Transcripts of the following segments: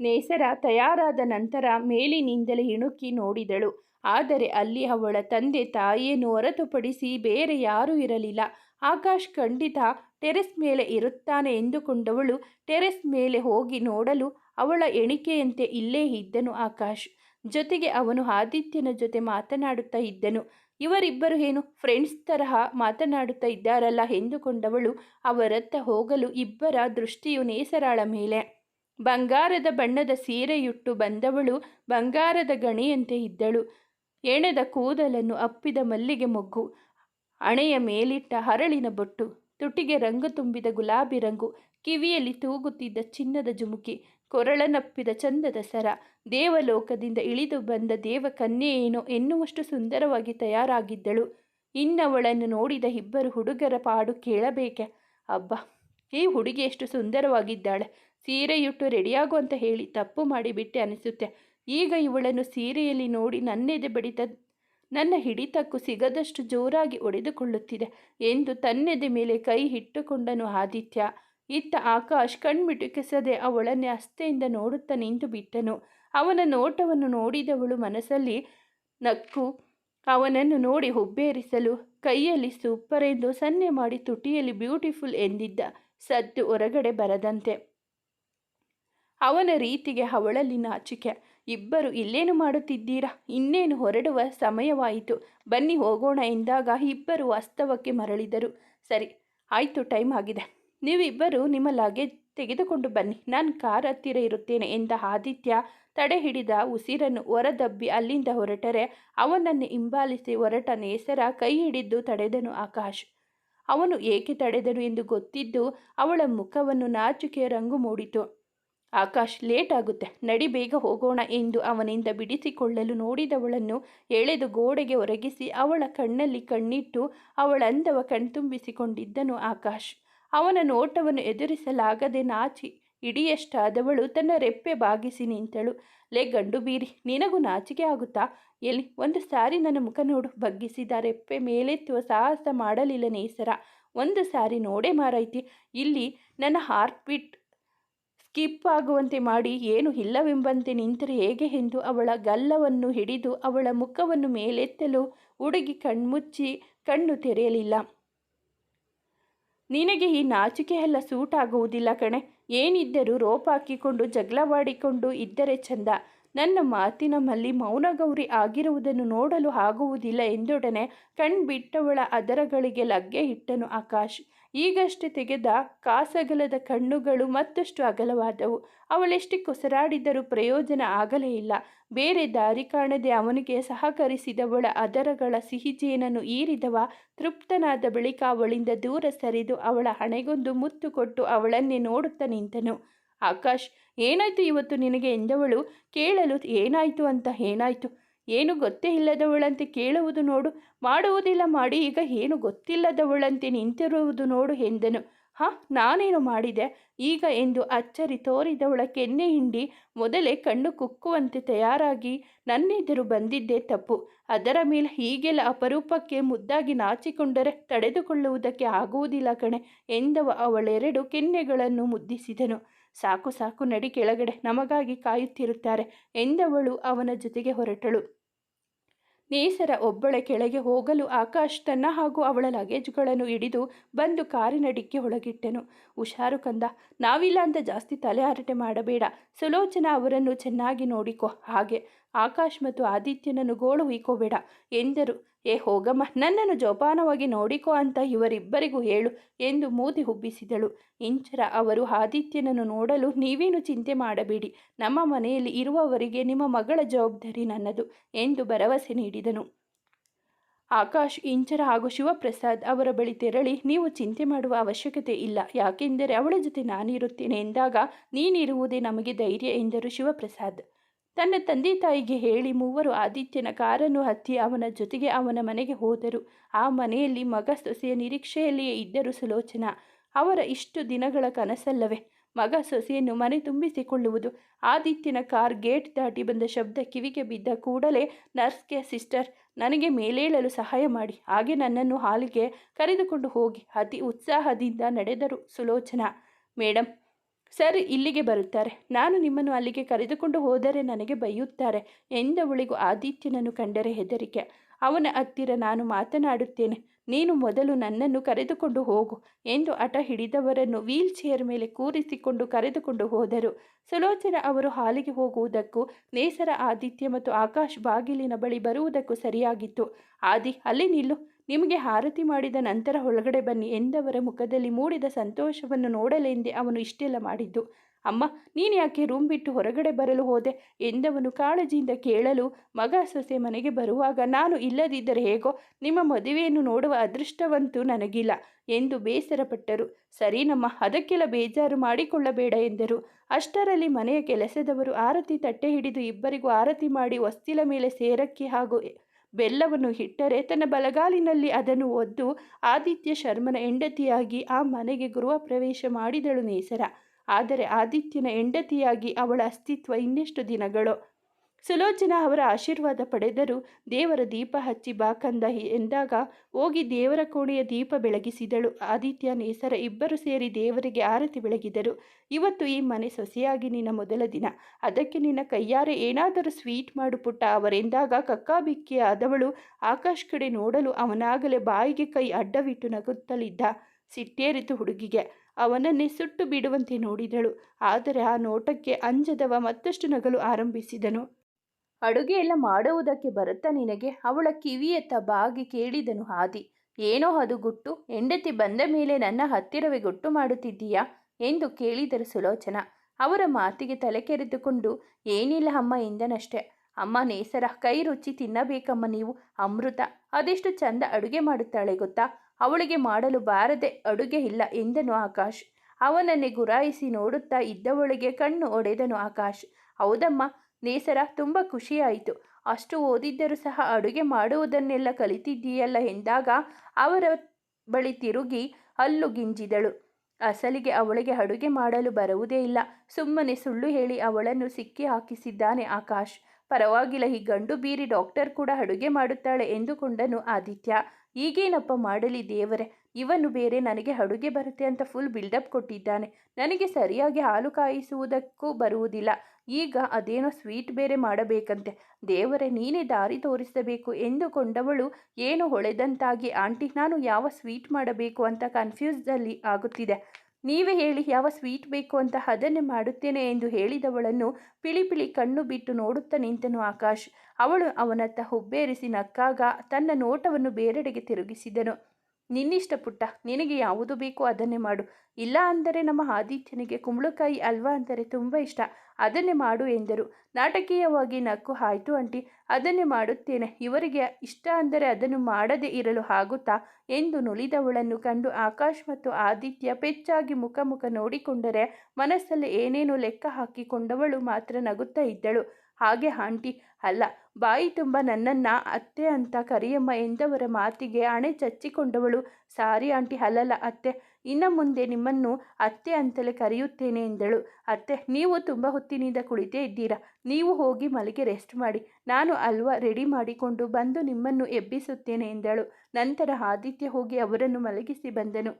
ನೇಸರ ತಯಾರಾದ ನಂತರ ಮೇಲಿನಿಂದಲೇ ಇಣುಕಿ ನೋಡಿದಳು. ಆದರೆ ಅಲ್ಲಿ ಅವಳ ತಂದೆ ತಾಯಿಯನ್ನು ಹೊರತುಪಡಿಸಿ ಬೇರೆ ಯಾರೂ ಇರಲಿಲ್ಲ. ಆಕಾಶ್ ಖಂಡಿತ ಟೆರೆಸ್ ಮೇಲೆ ಇರುತ್ತಾನೆ ಎಂದುಕೊಂಡವಳು ಟೆರೆಸ್ ಮೇಲೆ ಹೋಗಿ ನೋಡಲು ಅವಳ ಎಣಿಕೆಯಂತೆ ಇಲ್ಲೇ ಇದ್ದನು ಆಕಾಶ್. ಜೊತೆಗೆ ಅವನು ಆದಿತ್ಯನ ಜೊತೆ ಮಾತನಾಡುತ್ತಾ ಇದ್ದನು. ಇವರಿಬ್ಬರು ಏನು ಫ್ರೆಂಡ್ಸ್ ತರಹ ಮಾತನಾಡುತ್ತಾ ಇದ್ದಾರಲ್ಲ ಎಂದುಕೊಂಡವಳು ಅವರತ್ತ ಹೋಗಲು ಇಬ್ಬರ ದೃಷ್ಟಿಯು ನೇಸರಾಳ ಮೇಲೆ. ಬಂಗಾರದ ಬಣ್ಣದ ಸೀರೆಯುಟ್ಟು ಬಂದವಳು ಬಂಗಾರದ ಗಣಿಯಂತೆ ಇದ್ದಳು. ಎಣೆದ ಕೂದಲನ್ನು ಅಪ್ಪಿದ ಮಲ್ಲಿಗೆ ಮೊಗ್ಗು, ಹಣೆಯ ಮೇಲಿಟ್ಟ ಹರಳಿನ ಬೊಟ್ಟು, ತುಟಿಗೆ ರಂಗು ತುಂಬಿದ ಗುಲಾಬಿ ರಂಗು, ಕಿವಿಯಲ್ಲಿ ತೂಗುತ್ತಿದ್ದ ಚಿನ್ನದ ಜುಮುಕಿ, ಕೊರಳನಪ್ಪಿದ ಚಂದದ ಸರ, ದೇವಲೋಕದಿಂದ ಇಳಿದು ಬಂದ ದೇವಕನ್ಯೆಯೇನೋ ಎನ್ನುವಷ್ಟು ಸುಂದರವಾಗಿ ತಯಾರಾಗಿದ್ದಳು. ಇನ್ನವಳನ್ನು ನೋಡಿದ ಇಬ್ಬರು ಹುಡುಗರ ಪಾಡು ಕೇಳಬೇಕೆ? ಅಬ್ಬಾ, ಈ ಹುಡುಗಿ ಎಷ್ಟು ಸುಂದರವಾಗಿದ್ದಾಳೆ. ಸೀರೆಯುಟ್ಟು ರೆಡಿಯಾಗು ಅಂತ ಹೇಳಿ ತಪ್ಪು ಮಾಡಿಬಿಟ್ಟೆ ಅನಿಸುತ್ತೆ. ಈಗ ಇವಳನ್ನು ಸೀರೆಯಲ್ಲಿ ನೋಡಿ ನನ್ನೆದೆ ಬಡಿತ, ನನ್ನ ಹಿಡಿತಕ್ಕೂ ಸಿಗದಷ್ಟು ಜೋರಾಗಿ ಒಡೆದುಕೊಳ್ಳುತ್ತಿದೆ ಎಂದು ತನ್ನೆದೆ ಮೇಲೆ ಕೈ ಇಟ್ಟುಕೊಂಡನು ಆದಿತ್ಯ. ಇತ್ತ ಆಕಾಶ್ ಕಣ್ಮಿಟುಕಿಸದೆ ಅವಳನ್ನೇ ಅಸ್ತೆಯಿಂದ ನೋಡುತ್ತಾ ನಿಂತು ಬಿಟ್ಟನು. ಅವನ ನೋಟವನ್ನು ನೋಡಿದವಳು ಮನಸ್ಸಲ್ಲಿ ನಕ್ಕು, ಅವನನ್ನು ನೋಡಿ ಹುಬ್ಬೇರಿಸಲು ಕೈಯಲ್ಲಿ ಸೂಪರ್ ಎಂದು ಸನ್ನೆ ಮಾಡಿ ತುಟಿಯಲ್ಲಿ ಬ್ಯೂಟಿಫುಲ್ ಎಂದಿದ್ದ ಸದ್ದು ಹೊರಗಡೆ ಬರದಂತೆ. ಅವನ ರೀತಿಗೆ ಅವಳಲ್ಲಿ ನಾಚಿಕೆ ಇಬ್ಬರು ಇಲ್ಲೇನು ಮಾಡುತ್ತಿದ್ದೀರಾ? ಇನ್ನೇನು ಹೊರಡುವ ಸಮಯವಾಯಿತು. ಬನ್ನಿ ಹೋಗೋಣ ಎಂದಾಗ ಇಬ್ಬರು ವಾಸ್ತವಕ್ಕೆ ಮರಳಿದರು. ಸರಿ, ಆಯಿತು, ಟೈಮ್ ಆಗಿದೆ. ನೀವಿಬ್ಬರು ನಿಮ್ಮ ಲಗೇಜ್ ತೆಗೆದುಕೊಂಡು ಬನ್ನಿ. ನಾನು ಕಾರ್ ಹತ್ತಿರ ಇರುತ್ತೇನೆ ಎಂದ ಆದಿತ್ಯ ತಡೆ ಹಿಡಿದ ಉಸಿರನ್ನು ಹೊರದಬ್ಬಿ ಅಲ್ಲಿಂದ ಹೊರಟರೆ. ಅವನನ್ನು ಹಿಂಬಾಲಿಸಿ ಹೊರಟ ನೇಸರ ಕೈ ಹಿಡಿದು ತಡೆದನು ಆಕಾಶ್. ಅವನು ಏಕೆ ತಡೆದನು ಎಂದು ಗೊತ್ತಿದ್ದು ಅವಳ ಮುಖವನ್ನು ನಾಚಿಕೆಯ ರಂಗು ಮೂಡಿತು. ಆಕಾಶ್ ಲೇಟ್ ಆಗುತ್ತೆ. ನಡಿ ಬೇಗ ಹೋಗೋಣ ಎಂದು ಅವನಿಂದ ಬಿಡಿಸಿಕೊಳ್ಳಲು ನೋಡಿದವಳನ್ನು ಎಳೆದು ಗೋಡೆಗೆ ಒರಗಿಸಿ ಅವಳ ಕಣ್ಣಲ್ಲಿ ಕಣ್ಣಿಟ್ಟು ಅವಳಂದವ ಕಣ್ತುಂಬಿಸಿಕೊಂಡಿದ್ದನು ಆಕಾಶ್. ಅವನ ನೋಟವನ್ನು ಎದುರಿಸಲಾಗದೆ ನಾಚಿ ಇಡಿಯಷ್ಟಾದವಳು ತನ್ನ ರೆಪ್ಪೆ ಬಾಗಿಸಿ ನಿಂತಳು. ಲೇ ಗಂಡು ಬೀರಿ, ನಿನಗೂ ನಾಚಿಕೆ ಆಗುತ್ತಾ? ಎಲ್ಲಿ? ಒಂದು ಸಾರಿ ನನ್ನ ಮುಖ ನೋಡು. ಬಗ್ಗಿಸಿದ ರೆಪ್ಪೆ ಮೇಲೆತ್ತುವ ಸಾಹಸ ಮಾಡಲಿಲ್ಲ ನೇಸರ. ಒಂದು ಸಾರಿ ನೋಡೇ ಮಾರೈತಿ ಇಲ್ಲಿ ನನ್ನ ಹಾರ್ಟ್ ಬೀಟ್ ಸ್ಕಿಪ್ ಆಗುವಂತೆ ಮಾಡಿ, ಏನು ಇಲ್ಲವೆಂಬಂತೆ ನಿಂತರೆ ಹೇಗೆ ಎಂದು ಅವಳ ಗಲ್ಲವನ್ನು ಹಿಡಿದು ಅವಳ ಮುಖವನ್ನು ಮೇಲೆತ್ತಲು ಹುಡುಗಿ ಕಣ್ಮುಚ್ಚಿ ಕಣ್ಣು ತೆರೆಯಲಿಲ್ಲ. ನಿನಗೆ ಈ ನಾಚಿಕೆ ಎಲ್ಲ ಸೂಟ್ ಆಗುವುದಿಲ್ಲ ಕಣೆ. ಏನಿದ್ದರೂ ರೋಪಾಕಿಕೊಂಡು ಜಗಳವಾಡಿಕೊಂಡು ಇದ್ದರೆ ಚಂದ. ನನ್ನ ಮಾತಿನ ಮಲ್ಲಿ ಮೌನಗೌರಿ ಆಗಿರುವುದನ್ನು ನೋಡಲು ಆಗುವುದಿಲ್ಲ ಎಂದೊಡನೆ ಕಣ್ಬಿಟ್ಟವಳ ಅದರಗಳಿಗೆ ಲಗ್ಗೆ ಇಟ್ಟನು ಆಕಾಶ್. ಈಗಷ್ಟೇ ತೆಗೆದ ಕಾಸಗಲದ ಕಣ್ಣುಗಳು ಮತ್ತಷ್ಟು ಅಗಲವಾದವು. ಅವಳೆಷ್ಟೇ ಕೊಸರಾಡಿದರೂ ಪ್ರಯೋಜನ ಆಗಲೇ ಇಲ್ಲ. ಬೇರೆ ದಾರಿ ಕಾಣದೆ ಅವನಿಗೆ ಸಹಕರಿಸಿದವಳ ಅದರಗಳ ಸಿಹಿಜೇನನ್ನು ಈರಿದವ ತೃಪ್ತನಾದ ಬಳಿಕ ಅವಳಿಂದ ದೂರ ಸರಿದು ಅವಳ ಹಣೆಗೊಂದು ಮುತ್ತು ಕೊಟ್ಟು ಅವಳನ್ನೇ ನೋಡುತ್ತಾ ನಿಂತನು. ಆಕಾಶ್, ಏನಾಯ್ತು ಇವತ್ತು ನಿನಗೆ ಎಂದವಳು? ಕೇಳಲು ಏನಾಯ್ತು ಅಂತ ಏನಾಯ್ತು? ಏನು ಗೊತ್ತೇ ಇಲ್ಲದವಳಂತೆ ಕೇಳುವುದು ನೋಡು. ಮಾಡುವುದಿಲ್ಲ ಮಾಡಿ, ಈಗ ಏನು ಗೊತ್ತಿಲ್ಲದವಳಂತೆ ನಿಂತಿರುವುದು ನೋಡು ಎಂದನು. ಹಾ, ನಾನೇನು ಮಾಡಿದೆ? ಈಗ ಎಂದು ಅಚ್ಚರಿ ತೋರಿದವಳ ಕೆನ್ನೆ ಹಿಂಡಿ ಮೊದಲೇ ಕಣ್ಣು ಕುಕ್ಕುವಂತೆ ತಯಾರಾಗಿ ನನ್ನೆದುರು ಬಂದಿದ್ದೆ ತಪ್ಪು. ಅದರ ಮೇಲೆ ಹೀಗೆಲ್ಲ ಅಪರೂಪಕ್ಕೆ ಮುದ್ದಾಗಿ ನಾಚಿಕೊಂಡರೆ ತಡೆದುಕೊಳ್ಳುವುದಕ್ಕೆ ಆಗುವುದಿಲ್ಲ ಕಣೆ ಎಂದವ ಅವಳೆರಡು ಕೆನ್ನೆಗಳನ್ನು ಮುದ್ದಿಸಿದನು. ಸಾಕು ಸಾಕು ನಡಿ ಕೆಳಗಡೆ, ನಮಗಾಗಿ ಕಾಯುತ್ತಿರುತ್ತಾರೆ ಎಂದವಳು ಅವನ ಜೊತೆಗೆ ಹೊರಟಳು. ನೇಸರ ಒಬ್ಬಳ ಕೆಳಗೆ ಹೋಗಲು ಆಕಾಶ್ ತನ್ನ ಹಾಗೂ ಅವಳ ಲಗೇಜ್ಗಳನ್ನು ಹಿಡಿದು ಬಂದು ಕಾರಿನ ಡಿಕ್ಕಿ ಒಳಗಿಟ್ಟನು. ಹುಷಾರು ಕಂದ, ನಾವಿಲ್ಲ ಅಂತ ಜಾಸ್ತಿ ತಲೆ ಹರಟೆ ಮಾಡಬೇಡ, ಸುಲೋಚನಾ ಅವರನ್ನು ಚೆನ್ನಾಗಿ ನೋಡಿಕೊ, ಹಾಗೆ ಆಕಾಶ್ ಮತ್ತು ಆದಿತ್ಯನನ್ನು ಗೋಳು ಹುಯ್ಕೋಬೇಡ ಎಂದರು. ಏ ಹೋಗಮ್ಮ, ನನ್ನನ್ನು ಜೋಪಾನವಾಗಿ ನೋಡಿಕೋ ಅಂತ ಇವರಿಬ್ಬರಿಗೂ ಹೇಳು ಎಂದು ಮೂತಿ ಹುಬ್ಬಿಸಿದಳು. ಇಂಚರ, ಅವರು ಆದಿತ್ಯನನ್ನು ನೋಡಲು ನೀವೇನು ಚಿಂತೆ ಮಾಡಬೇಡಿ, ನಮ್ಮ ಮನೆಯಲ್ಲಿ ಇರುವವರಿಗೆ ನಿಮ್ಮ ಮಗಳ ಜವಾಬ್ದಾರಿ ನನ್ನದು ಎಂದು ಭರವಸೆ ನೀಡಿದನು. ಆಕಾಶ್, ಇಂಚರ ಹಾಗೂ ಶಿವಪ್ರಸಾದ್ ಅವರ ಬಳಿ ತೆರಳಿ, ನೀವು ಚಿಂತೆ ಮಾಡುವ ಅವಶ್ಯಕತೆ ಇಲ್ಲ, ಯಾಕೆಂದರೆ ಅವಳ ಜೊತೆ ನಾನಿರುತ್ತೇನೆ ಎಂದಾಗ ನೀನಿರುವುದೇ ನಮಗೆ ಧೈರ್ಯ ಎಂದರು ಶಿವಪ್ರಸಾದ್. ತನ್ನ ತಂದೆ ತಾಯಿಗೆ ಹೇಳಿ ಮೂವರು ಆದಿತ್ಯನ ಕಾರನ್ನು ಹತ್ತಿ ಅವನ ಜೊತೆಗೆ ಅವನ ಮನೆಗೆ ಹೋದರು. ಆ ಮನೆಯಲ್ಲಿ ಮಗ ಸೊಸೆಯ ನಿರೀಕ್ಷೆಯಲ್ಲಿಯೇ ಇದ್ದರು ಸುಲೋಚನಾ. ಅವರ ಇಷ್ಟು ದಿನಗಳ ಕನಸಲ್ಲವೇ? ಮಗ ಸೊಸೆಯನ್ನು ಮನೆ ತುಂಬಿಸಿಕೊಳ್ಳುವುದು. ಆದಿತ್ಯನ ಕಾರ್ ಗೇಟ್ ದಾಟಿ ಬಂದ ಶಬ್ದ ಕಿವಿಗೆ ಬಿದ್ದ ಕೂಡಲೇ ನರ್ಸ್ಗೆ ಸಿಸ್ಟರ್, ನನಗೆ ಮೇಲೇಳಲು ಸಹಾಯ ಮಾಡಿ. ಹಾಗೆ ನನ್ನನ್ನು ಹಾಲಿಗೆ ಕರೆದುಕೊಂಡು ಹೋಗಿ. ಅತಿ ಉತ್ಸಾಹದಿಂದ ನಡೆದರು ಸುಲೋಚನಾ. ಮೇಡಮ್ ಸರ್, ಇಲ್ಲಿಗೆ ಬರುತ್ತಾರೆ. ನಾನು ನಿಮ್ಮನ್ನು ಅಲ್ಲಿಗೆ ಕರೆದುಕೊಂಡು ಹೋದರೆ ನನಗೆ ಬೈಯುತ್ತಾರೆ ಎಂದವಳಿಗೂ ಆದಿತ್ಯನನ್ನು ಕಂಡರೆ ಹೆದರಿಕೆ. ಅವನ ಹತ್ತಿರ ನಾನು ಮಾತನಾಡುತ್ತೇನೆ, ನೀನು ಮೊದಲು ನನ್ನನ್ನು ಕರೆದುಕೊಂಡು ಹೋಗು ಎಂದು ಹಠ ಹಿಡಿದವರನ್ನು ವೀಲ್ ಚೇರ್ ಮೇಲೆ ಕೂರಿಸಿಕೊಂಡು ಕರೆದುಕೊಂಡು ಹೋದರು. ಸುಲೋಚನ ಅವರು ಹಾಲಿಗೆ ಹೋಗುವುದಕ್ಕೂ, ನೇಸರ ಆದಿತ್ಯ ಮತ್ತು ಆಕಾಶ್ ಬಾಗಿಲಿನ ಬಳಿ ಬರುವುದಕ್ಕೂ ಸರಿಯಾಗಿತ್ತು. ಆದಿ, ಅಲ್ಲಿ ನಿಲ್ಲು. ನಿಮಗೆ ಆರತಿ ಮಾಡಿದ ನಂತರ ಒಳಗಡೆ ಬನ್ನಿ ಎಂದವರ ಮುಖದಲ್ಲಿ ಮೂಡಿದ ಸಂತೋಷವನ್ನು ನೋಡಲೆಂದೇ ಅವನು ಇಷ್ಟೆಲ್ಲ ಮಾಡಿದ್ದು. ಅಮ್ಮ, ನೀನು ಯಾಕೆ ರೂಮ್ ಬಿಟ್ಟು ಹೊರಗಡೆ ಬರಲು ಹೋದೆ? ಎಂದವನು ಕಾಳಜಿಯಿಂದ ಕೇಳಲು ಮಗ ಸೊಸೆ ಮನೆಗೆ ಬರುವಾಗ, ನಾನು ಇಲ್ಲದಿದ್ದರೆ ಹೇಗೋ? ನಿಮ್ಮ ಮದುವೆಯನ್ನು ನೋಡುವ ಅದೃಷ್ಟವಂತೂ ನನಗಿಲ್ಲ ಎಂದು ಬೇಸರಪಟ್ಟರು. ಸರಿನಮ್ಮ ಅದಕ್ಕೆಲ್ಲ ಬೇಜಾರು ಮಾಡಿಕೊಳ್ಳಬೇಡ ಎಂದರು. ಅಷ್ಟರಲ್ಲಿ ಮನೆಯ ಕೆಲಸದವರು ಆರತಿ ತಟ್ಟೆ ಹಿಡಿದು ಇಬ್ಬರಿಗೂ ಆರತಿ ಮಾಡಿ, ಹೊಸ್ತಿಲ ಮೇಲೆ ಸೇರಕ್ಕೆ ಹಾಗೂ ಬೆಲ್ಲವನ್ನು ಇಟ್ಟರೆ ತನ್ನ ಬಲಗಾಲಿನಲ್ಲಿ ಅದನ್ನು ಒದ್ದು ಆದಿತ್ಯ ಶರ್ಮನ ಹೆಂಡತಿಯಾಗಿ ಆ ಮನೆಗೆ ಗೃಹ ಪ್ರವೇಶ ಮಾಡಿದಳು ನೇಸರ. ಆದರೆ ಆದಿತ್ಯನ ಹೆಂಡತಿಯಾಗಿ ಅವಳ ಅಸ್ತಿತ್ವ ಇನ್ನೆಷ್ಟು ದಿನಗಳು. ಸುಲೋಚನಾ ಅವರ ಆಶೀರ್ವಾದ ಪಡೆದರು ದೇವರ ದೀಪ ಹಚ್ಚಿ ಬಾ ಕಂದ ಎಂದಾಗ ಹೋಗಿ ದೇವರ ಕೋಣೆಯ ದೀಪ ಬೆಳಗಿಸಿದಳು. ಆದಿತ್ಯ, ನೇಸರ ಇಬ್ಬರು ಸೇರಿ ದೇವರಿಗೆ ಆರತಿ ಬೆಳಗಿದರು. ಇವತ್ತು ಈ ಮನೆ ಸೊಸೆಯಾಗಿ ನಿನ್ನ ಮೊದಲ ದಿನ. ಅದಕ್ಕೆ ನಿನ್ನ ಕೈಯಾರೆ ಏನಾದರೂ ಸ್ವೀಟ್ ಮಾಡು ಪುಟ್ಟ ಅವರೆಂದಾಗ ಕಕ್ಕಾಬಿಕ್ಕಿ ಆದವಳು ಆಕಾಶ್ ಕಡೆ ನೋಡಲು ಅವನಾಗಲೇ ಬಾಯಿಗೆ ಕೈ ಅಡ್ಡವಿಟ್ಟು ನಗುತ್ತಲಿದ್ದ ಸಿಟ್ಟೇರಿತು ಹುಡುಗಿಗೆ. ಅವನನ್ನೇ ಸುಟ್ಟು ಬಿಡುವಂತೆ ನೋಡಿದಳು. ಆದರೆ ಆ ನೋಟಕ್ಕೆ ಅಂಜದವ ಮತ್ತಷ್ಟು ನಗಲು ಆರಂಭಿಸಿದನು. ಅಡುಗೆ ಎಲ್ಲ ಮಾಡುವುದಕ್ಕೆ ಬರುತ್ತಾ ನಿನಗೆ? ಅವಳ ಕಿವಿಯತ್ತ ಬಾಗಿ ಕೇಳಿದನು ಹಾದಿ ಏನೋ ಅದು ಗುಟ್ಟು. ಹೆಂಡತಿ ಬಂದ ಮೇಲೆ ನನ್ನ ಹತ್ತಿರವೇ ಗುಟ್ಟು ಮಾಡುತ್ತಿದ್ದೀಯಾ? ಎಂದು ಕೇಳಿದರು ಸುಲೋಚನ. ಅವರ ಮಾತಿಗೆ ತಲೆ ಕೆರೆದುಕೊಂಡು, ಏನಿಲ್ಲ ಅಮ್ಮ ಎಂದನಷ್ಟೆ. ಅಮ್ಮ ನೇಸರ, ಕೈ ರುಚಿ ತಿನ್ನಬೇಕಮ್ಮ ನೀವು, ಅಮೃತ. ಅದೆಷ್ಟು ಚಂದ ಅಡುಗೆ ಮಾಡುತ್ತಾಳೆ ಗೊತ್ತಾ? ಅವಳಿಗೆ ಮಾಡಲು ಬಾರದೆ ಅಡುಗೆ ಇಲ್ಲ ಎಂದನು ಆಕಾಶ್. ಅವನನ್ನೇ ಗುರಾಯಿಸಿ ನೋಡುತ್ತಾ ಇದ್ದವಳಿಗೆ ಕಣ್ಣು ಒಡೆದನು ಆಕಾಶ್. ಹೌದಮ್ಮ ನೇಸರ ತುಂಬ ಖುಷಿಯಾಯಿತು. ಅಷ್ಟು ಓದಿದ್ದರೂ ಸಹ ಅಡುಗೆ ಮಾಡುವುದನ್ನೆಲ್ಲ ಕಲಿತಿದ್ದೀಯಲ್ಲ ಎಂದಾಗ ಅವರ ಬಳಿ ತಿರುಗಿ ಅಲ್ಲು ಗಿಂಜಿದಳು. ಅಸಲಿಗೆ ಅವಳಿಗೆ ಅಡುಗೆ ಮಾಡಲು ಬರುವುದೇ ಇಲ್ಲ. ಸುಮ್ಮನೆ ಸುಳ್ಳು ಹೇಳಿ ಅವಳನ್ನು ಸಿಕ್ಕಿ ಹಾಕಿಸಿದ್ದಾನೆ ಆಕಾಶ್. ಪರವಾಗಿಲ್ಲ, ಈ ಗಂಡು ಬೀರಿ ಡಾಕ್ಟರ್ ಕೂಡ ಅಡುಗೆ ಮಾಡುತ್ತಾಳೆ ಎಂದುಕೊಂಡನು ಆದಿತ್ಯ. ಈಗೇನಪ್ಪ ಮಾಡಲಿ ದೇವರೇ? ಇವನು ಬೇರೆ ನನಗೆ ಅಡುಗೆ ಬರುತ್ತೆ ಅಂತ ಫುಲ್ ಬಿಲ್ಡಪ್ ಕೊಟ್ಟಿದ್ದಾನೆ. ನನಗೆ ಸರಿಯಾಗಿ ಹಾಲು ಕಾಯಿಸುವುದಕ್ಕೂ ಬರುವುದಿಲ್ಲ. ಈಗ ಅದೇನೋ ಸ್ವೀಟ್ ಬೇರೆ ಮಾಡಬೇಕಂತೆ. ದೇವರೇ, ನೀನೇ ದಾರಿ ತೋರಿಸಬೇಕು ಎಂದುಕೊಂಡವಳು ಏನು ಹೊಳೆದಂತಾಗಿ, ಆಂಟಿ, ನಾನು ಯಾವ ಸ್ವೀಟ್ ಮಾಡಬೇಕು? ಅಂತ ಕನ್ಫ್ಯೂಸ್ದಲ್ಲಿ ಆಗುತ್ತಿದೆ. ನೀವೇ ಹೇಳಿ ಯಾವ ಸ್ವೀಟ್ ಬೇಕು ಅಂತ ಅದನ್ನೇ ಮಾಡುತ್ತೇನೆ ಎಂದು ಹೇಳಿದವಳನ್ನು ಪಿಳಿ ಪಿಳಿ ಕಣ್ಣು ಬಿಟ್ಟು ನೋಡುತ್ತಾ ನಿಂತನು ಆಕಾಶ್. ಅವಳು ಅವನತ್ತ ಹುಬ್ಬೇರಿಸಿ ನಕ್ಕಾಗ ತನ್ನ ನೋಟವನ್ನು ಬೇರೆಡೆಗೆ ತಿರುಗಿಸಿದನು. ನಿನ್ನಿಷ್ಟ ಪುಟ್ಟ ನಿನಗೆ ಯಾವುದು ಬೇಕೋ ಅದನ್ನೇ ಮಾಡು. ಇಲ್ಲ ಅಂದರೆ ನಮ್ಮ ಆದಿತ್ಯನಿಗೆ ಕುಂಬಳಕಾಯಿ ಅಲ್ವಾ ಅಂದರೆ ತುಂಬ ಇಷ್ಟ. ಅದನ್ನೇ ಮಾಡು ಎಂದರು. ನಾಟಕೀಯವಾಗಿ ನಕ್ಕು ಆಯಿತು ಅಂಟಿ ಅದನ್ನೇ ಮಾಡುತ್ತೇನೆ. ಇವರಿಗೆ ಇಷ್ಟ ಅಂದರೆ ಅದನ್ನು ಮಾಡದೇ ಇರಲು ಆಗುತ್ತಾ ಎಂದು ನುಲಿದವಳನ್ನು ಕಂಡು ಆಕಾಶ್ ಮತ್ತು ಆದಿತ್ಯ ಪೆಚ್ಚಾಗಿ ಮುಖ ಮುಖ ನೋಡಿಕೊಂಡರೆ ಮನಸ್ಸಲ್ಲಿ ಏನೇನು ಲೆಕ್ಕ ಹಾಕಿಕೊಂಡವಳು ಮಾತ್ರ ನಗುತ್ತಾ ಇದ್ದಳು. ಹಾಗೆ ಆಂಟಿ, ಅಲ್ಲ, ಬಾಯಿ ತುಂಬ ನನ್ನನ್ನ ಅತ್ತೆ ಅಂತ ಕರಿಯಮ್ಮ ಎಂದವರ ಮಾತಿಗೆ ಅಣೆ ಚಚ್ಚಿಕೊಂಡವಳು. ಸಾರಿ ಆಂಟಿ, ಅಲ್ಲಲ್ಲ ಅತ್ತೆ. ಇನ್ನು ಮುಂದೆ ನಿಮ್ಮನ್ನು ಅತ್ತೆ ಅಂತಲೇ ಕರೆಯುತ್ತೇನೆ ಎಂದಳು. ಅತ್ತೆ, ನೀವು ತುಂಬ ಹೊತ್ತಿನಿಂದ ಕುಳಿತೇ ಇದ್ದೀರಾ? ನೀವು ಹೋಗಿ ಮಲಗಿ ರೆಸ್ಟ್ ಮಾಡಿ. ನಾನು ಅಲ್ವಾ ರೆಡಿ ಮಾಡಿಕೊಂಡು ಬಂದು ನಿಮ್ಮನ್ನು ಎಬ್ಬಿಸುತ್ತೇನೆ ಎಂದಳು. ನಂತರ ಆದಿತ್ಯ ಹೋಗಿ ಅವರನ್ನು ಮಲಗಿಸಿ ಬಂದನು.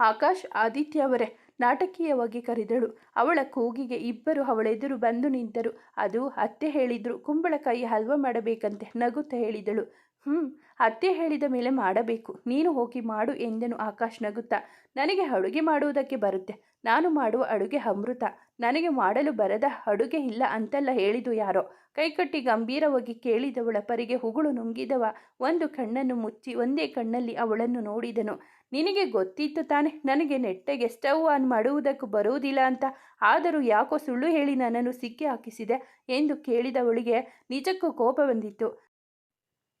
ಆಕಾಶ್, ಆದಿತ್ಯ ಅವರೇ ನಾಟಕೀಯವಾಗಿ ಕರೆದಳು. ಅವಳ ಕೂಗಿಗೆ ಇಬ್ಬರು ಅವಳೆದುರು ಬಂದು ನಿಂತರು. ಅದು ಅತ್ತೆ ಹೇಳಿದ್ರು, ಕುಂಬಳಕಾಯಿ ಹಲ್ವ ಮಾಡಬೇಕಂತೆ ನಗುತ್ತ ಹೇಳಿದಳು. ಹ್ಞೂ ಅತ್ತೆ ಹೇಳಿದ ಮೇಲೆ ಮಾಡಬೇಕು. ನೀನು ಹೋಗಿ ಮಾಡು ಎಂದೆನು ಆಕಾಶ್ ನಗುತ್ತಾ. ನನಗೆ ಅಡುಗೆ ಮಾಡುವುದಕ್ಕೆ ಬರುತ್ತೆ. ನಾನು ಮಾಡುವ ಅಡುಗೆ ಅಮೃತ. ನನಗೆ ಮಾಡಲು ಬರದ ಅಡುಗೆ ಇಲ್ಲ ಅಂತೆಲ್ಲ ಹೇಳಿದು ಯಾರೋ? ಕೈಕಟ್ಟಿ ಗಂಭೀರವಾಗಿ ಕೇಳಿದವಳ ಪರಿಗೆ ಹುಗುಳು ನುಂಗಿದವ. ಒಂದು ಕಣ್ಣನ್ನು ಮುಚ್ಚಿ ಒಂದೇ ಕಣ್ಣಲ್ಲಿ ಅವಳನ್ನು ನೋಡಿದನು. ನಿನಗೆ ಗೊತ್ತಿತ್ತು ತಾನೆ, ನನಗೆ ನೆಟ್ಟಗೆ ಸ್ಟವ್ ಆನ್ ಮಾಡುವುದಕ್ಕೂ ಬರುವುದಿಲ್ಲ ಅಂತ. ಆದರೂ ಯಾಕೋ ಸುಳ್ಳು ಹೇಳಿ ನನ್ನನ್ನು ಸಿಕ್ಕಿ ಹಾಕಿಸಿದೆ ಎಂದು ಕೇಳಿದವಳಿಗೆ ನಿಜಕ್ಕೂ ಕೋಪ ಬಂದಿತ್ತು.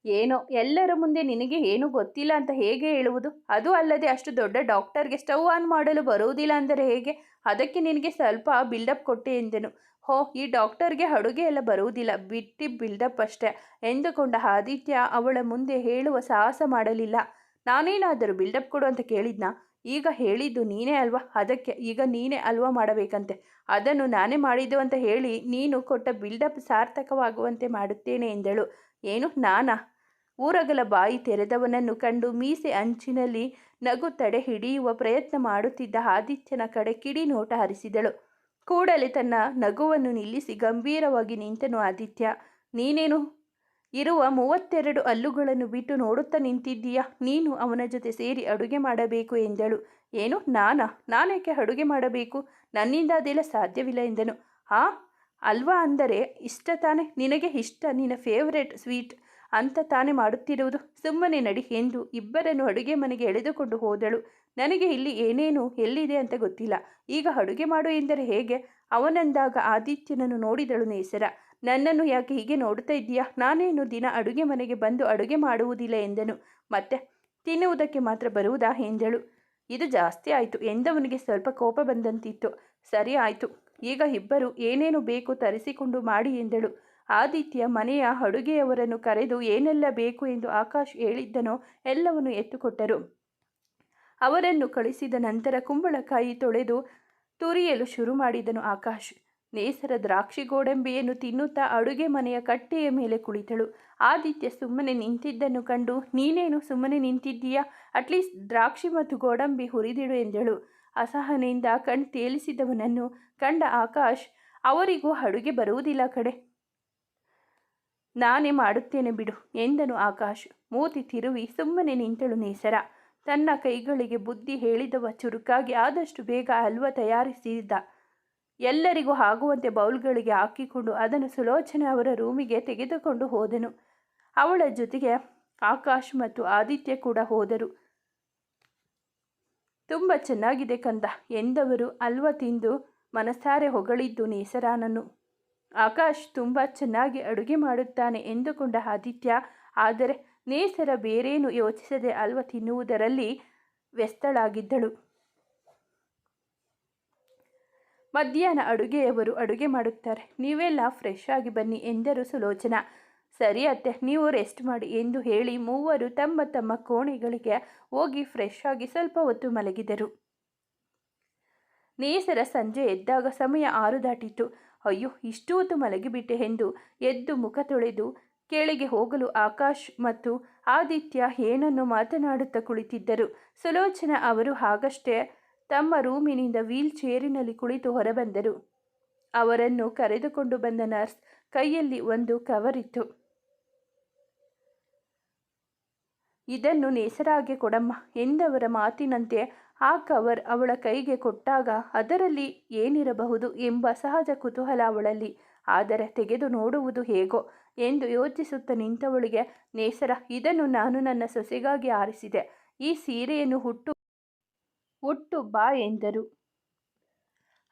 ಏನೋ, ಎಲ್ಲರ ಮುಂದೆ ನಿನಗೆ ಏನೂ ಗೊತ್ತಿಲ್ಲ ಅಂತ ಹೇಗೆ ಹೇಳುವುದು? ಅದು ಅಲ್ಲದೆ ಅಷ್ಟು ದೊಡ್ಡ ಡಾಕ್ಟರ್ಗೆ ಸ್ಟವ್ ಆನ್ ಮಾಡಲು ಬರುವುದಿಲ್ಲ ಅಂದರೆ ಹೇಗೆ? ಅದಕ್ಕೆ ನಿನಗೆ ಸ್ವಲ್ಪ ಬಿಲ್ಡಪ್ ಕೊಟ್ಟೆ ಎಂದನು. ಹೋ, ಈ ಡಾಕ್ಟರ್ಗೆ ಅಡುಗೆ ಎಲ್ಲ ಬರುವುದಿಲ್ಲ. ಬಿಟ್ಟಿ ಬಿಲ್ಡಪ್ ಅಷ್ಟೇ ಎಂದುಕೊಂಡ ಆದಿತ್ಯ ಅವಳ ಮುಂದೆ ಹೇಳುವ ಸಾಹಸ ಮಾಡಲಿಲ್ಲ. ನಾನೇನಾದರೂ ಬಿಲ್ಡಪ್ ಕೊಡು ಅಂತ ಕೇಳಿದ್ನಾ? ಈಗ ಹೇಳಿದ್ದು ನೀನೇ ಅಲ್ವಾ? ಅದಕ್ಕೆ ಈಗ ನೀನೇ ಅಲ್ವಾ ಮಾಡಬೇಕಂತೆ? ಅದನ್ನು ನಾನೇ ಮಾಡಿದ್ದು ಅಂತ ಹೇಳಿ ನೀನು ಕೊಟ್ಟ ಬಿಲ್ಡಪ್ ಸಾರ್ಥಕವಾಗುವಂತೆ ಮಾಡುತ್ತೇನೆ ಎಂದಳು. ಏನು ನಾನಾ ಊರಗಲ ಬಾಯಿ ತೆರೆದವನನ್ನು ಕಂಡು ಮೀಸೆ ಅಂಚಿನಲ್ಲಿ ನಗು ತಡೆ ಹಿಡಿಯುವ ಪ್ರಯತ್ನ ಮಾಡುತ್ತಿದ್ದ ಆದಿತ್ಯನ ಕಡೆ ಕಿಡಿ ನೋಟ ಹರಿಸಿದಳು. ಕೂಡಲೇ ತನ್ನ ನಗುವನ್ನು ನಿಲ್ಲಿಸಿ ಗಂಭೀರವಾಗಿ ನಿಂತನು ಆದಿತ್ಯ. ನೀನೇನು? ಇರುವ ಮೂವತ್ತೆರಡು ಹಲ್ಲುಗಳನ್ನು ಬಿಟ್ಟು ನೋಡುತ್ತಾ ನಿಂತಿದ್ದೀಯಾ? ನೀನು ಅವನ ಜೊತೆ ಸೇರಿ ಅಡುಗೆ ಮಾಡಬೇಕು ಎಂದಳು. ಏನು? ನಾನಾ? ನಾನೇಕೆ ಅಡುಗೆ ಮಾಡಬೇಕು? ನನ್ನಿಂದ ಅದೆಲ್ಲ ಸಾಧ್ಯವಿಲ್ಲ ಎಂದನು. ಹಾ ಅಲ್ವಾ ಅಂದರೆ ಇಷ್ಟ ತಾನೆ, ನಿನಗೆ ಇಷ್ಟ, ನಿನ್ನ ಫೇವ್ರೆಟ್ ಸ್ವೀಟ್ ಅಂತ ತಾನೇ ಮಾಡುತ್ತಿರುವುದು. ಸುಮ್ಮನೆ ನಡಿ ಎಂದು ಇಬ್ಬರನ್ನು ಅಡುಗೆ ಮನೆಗೆ ಎಳೆದುಕೊಂಡು ಹೋದಳು. ನನಗೆ ಇಲ್ಲಿ ಏನೇನು, ಎಲ್ಲಿದೆ ಅಂತ ಗೊತ್ತಿಲ್ಲ. ಈಗ ಅಡುಗೆ ಮಾಡು ಎಂದರೆ ಹೇಗೆ? ಅವನಂದಾಗ ಆದಿತ್ಯನನ್ನು ನೋಡಿದಳು ನೇಸರ. ನನ್ನನ್ನು ಯಾಕೆ ಹೀಗೆ ನೋಡ್ತಾ ಇದ್ದೀಯಾ? ನಾನೇನು ದಿನ ಅಡುಗೆ ಮನೆಗೆ ಬಂದು ಅಡುಗೆ ಮಾಡುವುದಿಲ್ಲ ಎಂದನು. ಮತ್ತೆ ತಿನ್ನುವುದಕ್ಕೆ ಮಾತ್ರ ಬರುವುದಾ? ಎಂದಳು. ಇದು ಜಾಸ್ತಿ ಆಯಿತು. ಎಂದವನಿಗೆ ಸ್ವಲ್ಪ ಕೋಪ ಬಂದಂತಿತ್ತು. ಸರಿ ಆಯಿತು. ಈಗ ಇಬ್ಬರು ಏನೇನು ಬೇಕು ತರಿಸಿಕೊಂಡು ಮಾಡಿ ಎಂದಳು. ಆದಿತ್ಯ ಮನೆಯ ಅಡುಗೆಯವರನ್ನು ಕರೆದು, ಏನೆಲ್ಲ ಬೇಕು ಎಂದು ಆಕಾಶ್ ಹೇಳಿದ್ದನೋ ಎಲ್ಲವನ್ನು ಎತ್ತುಕೊಟ್ಟರು. ಅವರನ್ನು ಕಳಿಸಿದ ನಂತರ ಕುಂಬಳಕಾಯಿ ತೊಳೆದು ತುರಿಯಲು ಶುರು ಮಾಡಿದನು ಆಕಾಶ್. ನೇಸರ ದ್ರಾಕ್ಷಿ ಗೋಡಂಬಿಯನ್ನು ತಿನ್ನುತ್ತಾ ಅಡುಗೆ ಮನೆಯ ಕಟ್ಟೆಯ ಮೇಲೆ ಕುಳಿತಳು. ಆದಿತ್ಯ ಸುಮ್ಮನೆ ನಿಂತಿದ್ದನ್ನು ಕಂಡು, ನೀನೇನು ಸುಮ್ಮನೆ ನಿಂತಿದ್ದೀಯಾ? ಅಟ್ಲೀಸ್ಟ್ ದ್ರಾಕ್ಷಿ ಮತ್ತು ಗೋಡಂಬಿ ಹುರಿದಿಡು ಎಂದಳು. ಅಸಹನೆಯಿಂದ ಕಣ್ ತೇಲಿಸಿದವನನ್ನು ಕಂಡ ಆಕಾಶ್, ಅವರಿಗೂ ಅಡುಗೆ ಬರುವುದಿಲ್ಲ ಕಡೆ ನಾನೇ ಮಾಡುತ್ತೇನೆ ಬಿಡು ಎಂದನು ಆಕಾಶ್. ಮೂತಿ ತಿರುವಿ ಸುಮ್ಮನೆ ನಿಂತಳು ನೇಸರ. ತನ್ನ ಕೈಗಳಿಗೆ ಬುದ್ಧಿ ಹೇಳಿದವ ಚುರುಕಾಗಿ ಆದಷ್ಟು ಬೇಗ ಹಲ್ವ ತಯಾರಿಸಿದ್ದ ಎಲ್ಲರಿಗೂ ಆಗುವಂತೆ ಬೌಲ್ಗಳಿಗೆ ಹಾಕಿಕೊಂಡು ಅದನ್ನು ಸುಲೋಚನೆ ಅವರ ರೂಮಿಗೆ ತೆಗೆದುಕೊಂಡು ಹೋದನು. ಅವಳ ಜೊತೆಗೆ ಆಕಾಶ್ ಮತ್ತು ಆದಿತ್ಯ ಕೂಡ ಹೋದರು. ತುಂಬ ಚೆನ್ನಾಗಿದೆ ಕಂದ. ಎಂದವರು ಅಲ್ವ ತಿಂದು ಮನಸಾರೆ ಹೊಗಳಿದ್ದು ನೇಸರಾನನು ಆಕಾಶ್ ತುಂಬ ಚೆನ್ನಾಗಿ ಅಡುಗೆ ಮಾಡುತ್ತಾನೆ ಎಂದುಕೊಂಡ ಆದಿತ್ಯ. ಆದರೆ ನೇಸರ ಬೇರೇನು ಯೋಚಿಸದೆ ಅಲ್ವ ತಿನ್ನುವುದರಲ್ಲಿ ವ್ಯಸ್ತಳಾಗಿದ್ದಳು. ಮಧ್ಯಾಹ್ನ ಅಡುಗೆಯವರು ಅಡುಗೆ ಮಾಡುತ್ತಾರೆ. ನೀವೆಲ್ಲ ಫ್ರೆಶ್ ಆಗಿ ಬನ್ನಿ ಎಂದರು ಸುಲೋಚನಾ. ಸರಿ ಅತ್ತೆ, ನೀವು ರೆಸ್ಟ್ ಮಾಡಿ ಎಂದು ಹೇಳಿ ಮೂವರು ತಮ್ಮ ತಮ್ಮ ಕೋಣೆಗಳಿಗೆ ಹೋಗಿ ಫ್ರೆಶ್ ಆಗಿ ಸ್ವಲ್ಪ ಹೊತ್ತು ಮಲಗಿದರು. ನೇಸರ ಸಂಜೆ ಎದ್ದಾಗ ಸಮಯ ಆರು ದಾಟಿತು ಅಯ್ಯೋ, ಇಷ್ಟು ಹೊತ್ತು ಮಲಗಿಬಿಟ್ಟೆ ಎಂದು ಎದ್ದು ಮುಖ ತೊಳೆದು ಕೆಳಗೆ ಹೋಗಲು ಆಕಾಶ್ ಮತ್ತು ಆದಿತ್ಯ ಏನನ್ನು ಮಾತನಾಡುತ್ತಾ ಕುಳಿತಿದ್ದರು. ಸುಲೋಚನ ಅವರು ಆಗಷ್ಟೇ ತಮ್ಮ ರೂಮಿನಿಂದ ವೀಲ್ ಚೇರಿನಲ್ಲಿ ಕುಳಿತು ಹೊರಬಂದರು. ಅವರನ್ನು ಕರೆದುಕೊಂಡು ಬಂದ ನರ್ಸ್ ಕೈಯಲ್ಲಿ ಒಂದು ಕವರ್ ಇತ್ತು ಇದನ್ನು ನೇಸರಾಗೆ ಕೊಡಮ್ಮ ಎಂದವರ ಮಾತಿನಂತೆ ಆ ಕವರ್ ಅವಳ ಕೈಗೆ ಕೊಟ್ಟಾಗ ಅದರಲ್ಲಿ ಏನಿರಬಹುದು ಎಂಬ ಸಹಜ ಕುತೂಹಲ ಅವಳಲ್ಲಿ. ಆದರೆ ತೆಗೆದು ನೋಡುವುದು ಹೇಗೋ ಎಂದು ಯೋಚಿಸುತ್ತ ನಿಂತವಳಿಗೆ, ನೇಸರ, ಇದನ್ನು ನಾನು ನನ್ನ ಸೊಸೆಗಾಗಿ ಆರಿಸಿದೆ. ಈ ಸೀರೆಯನ್ನು ಹುಟ್ಟು ಹುಟ್ಟು ಬಾ ಎಂದರು.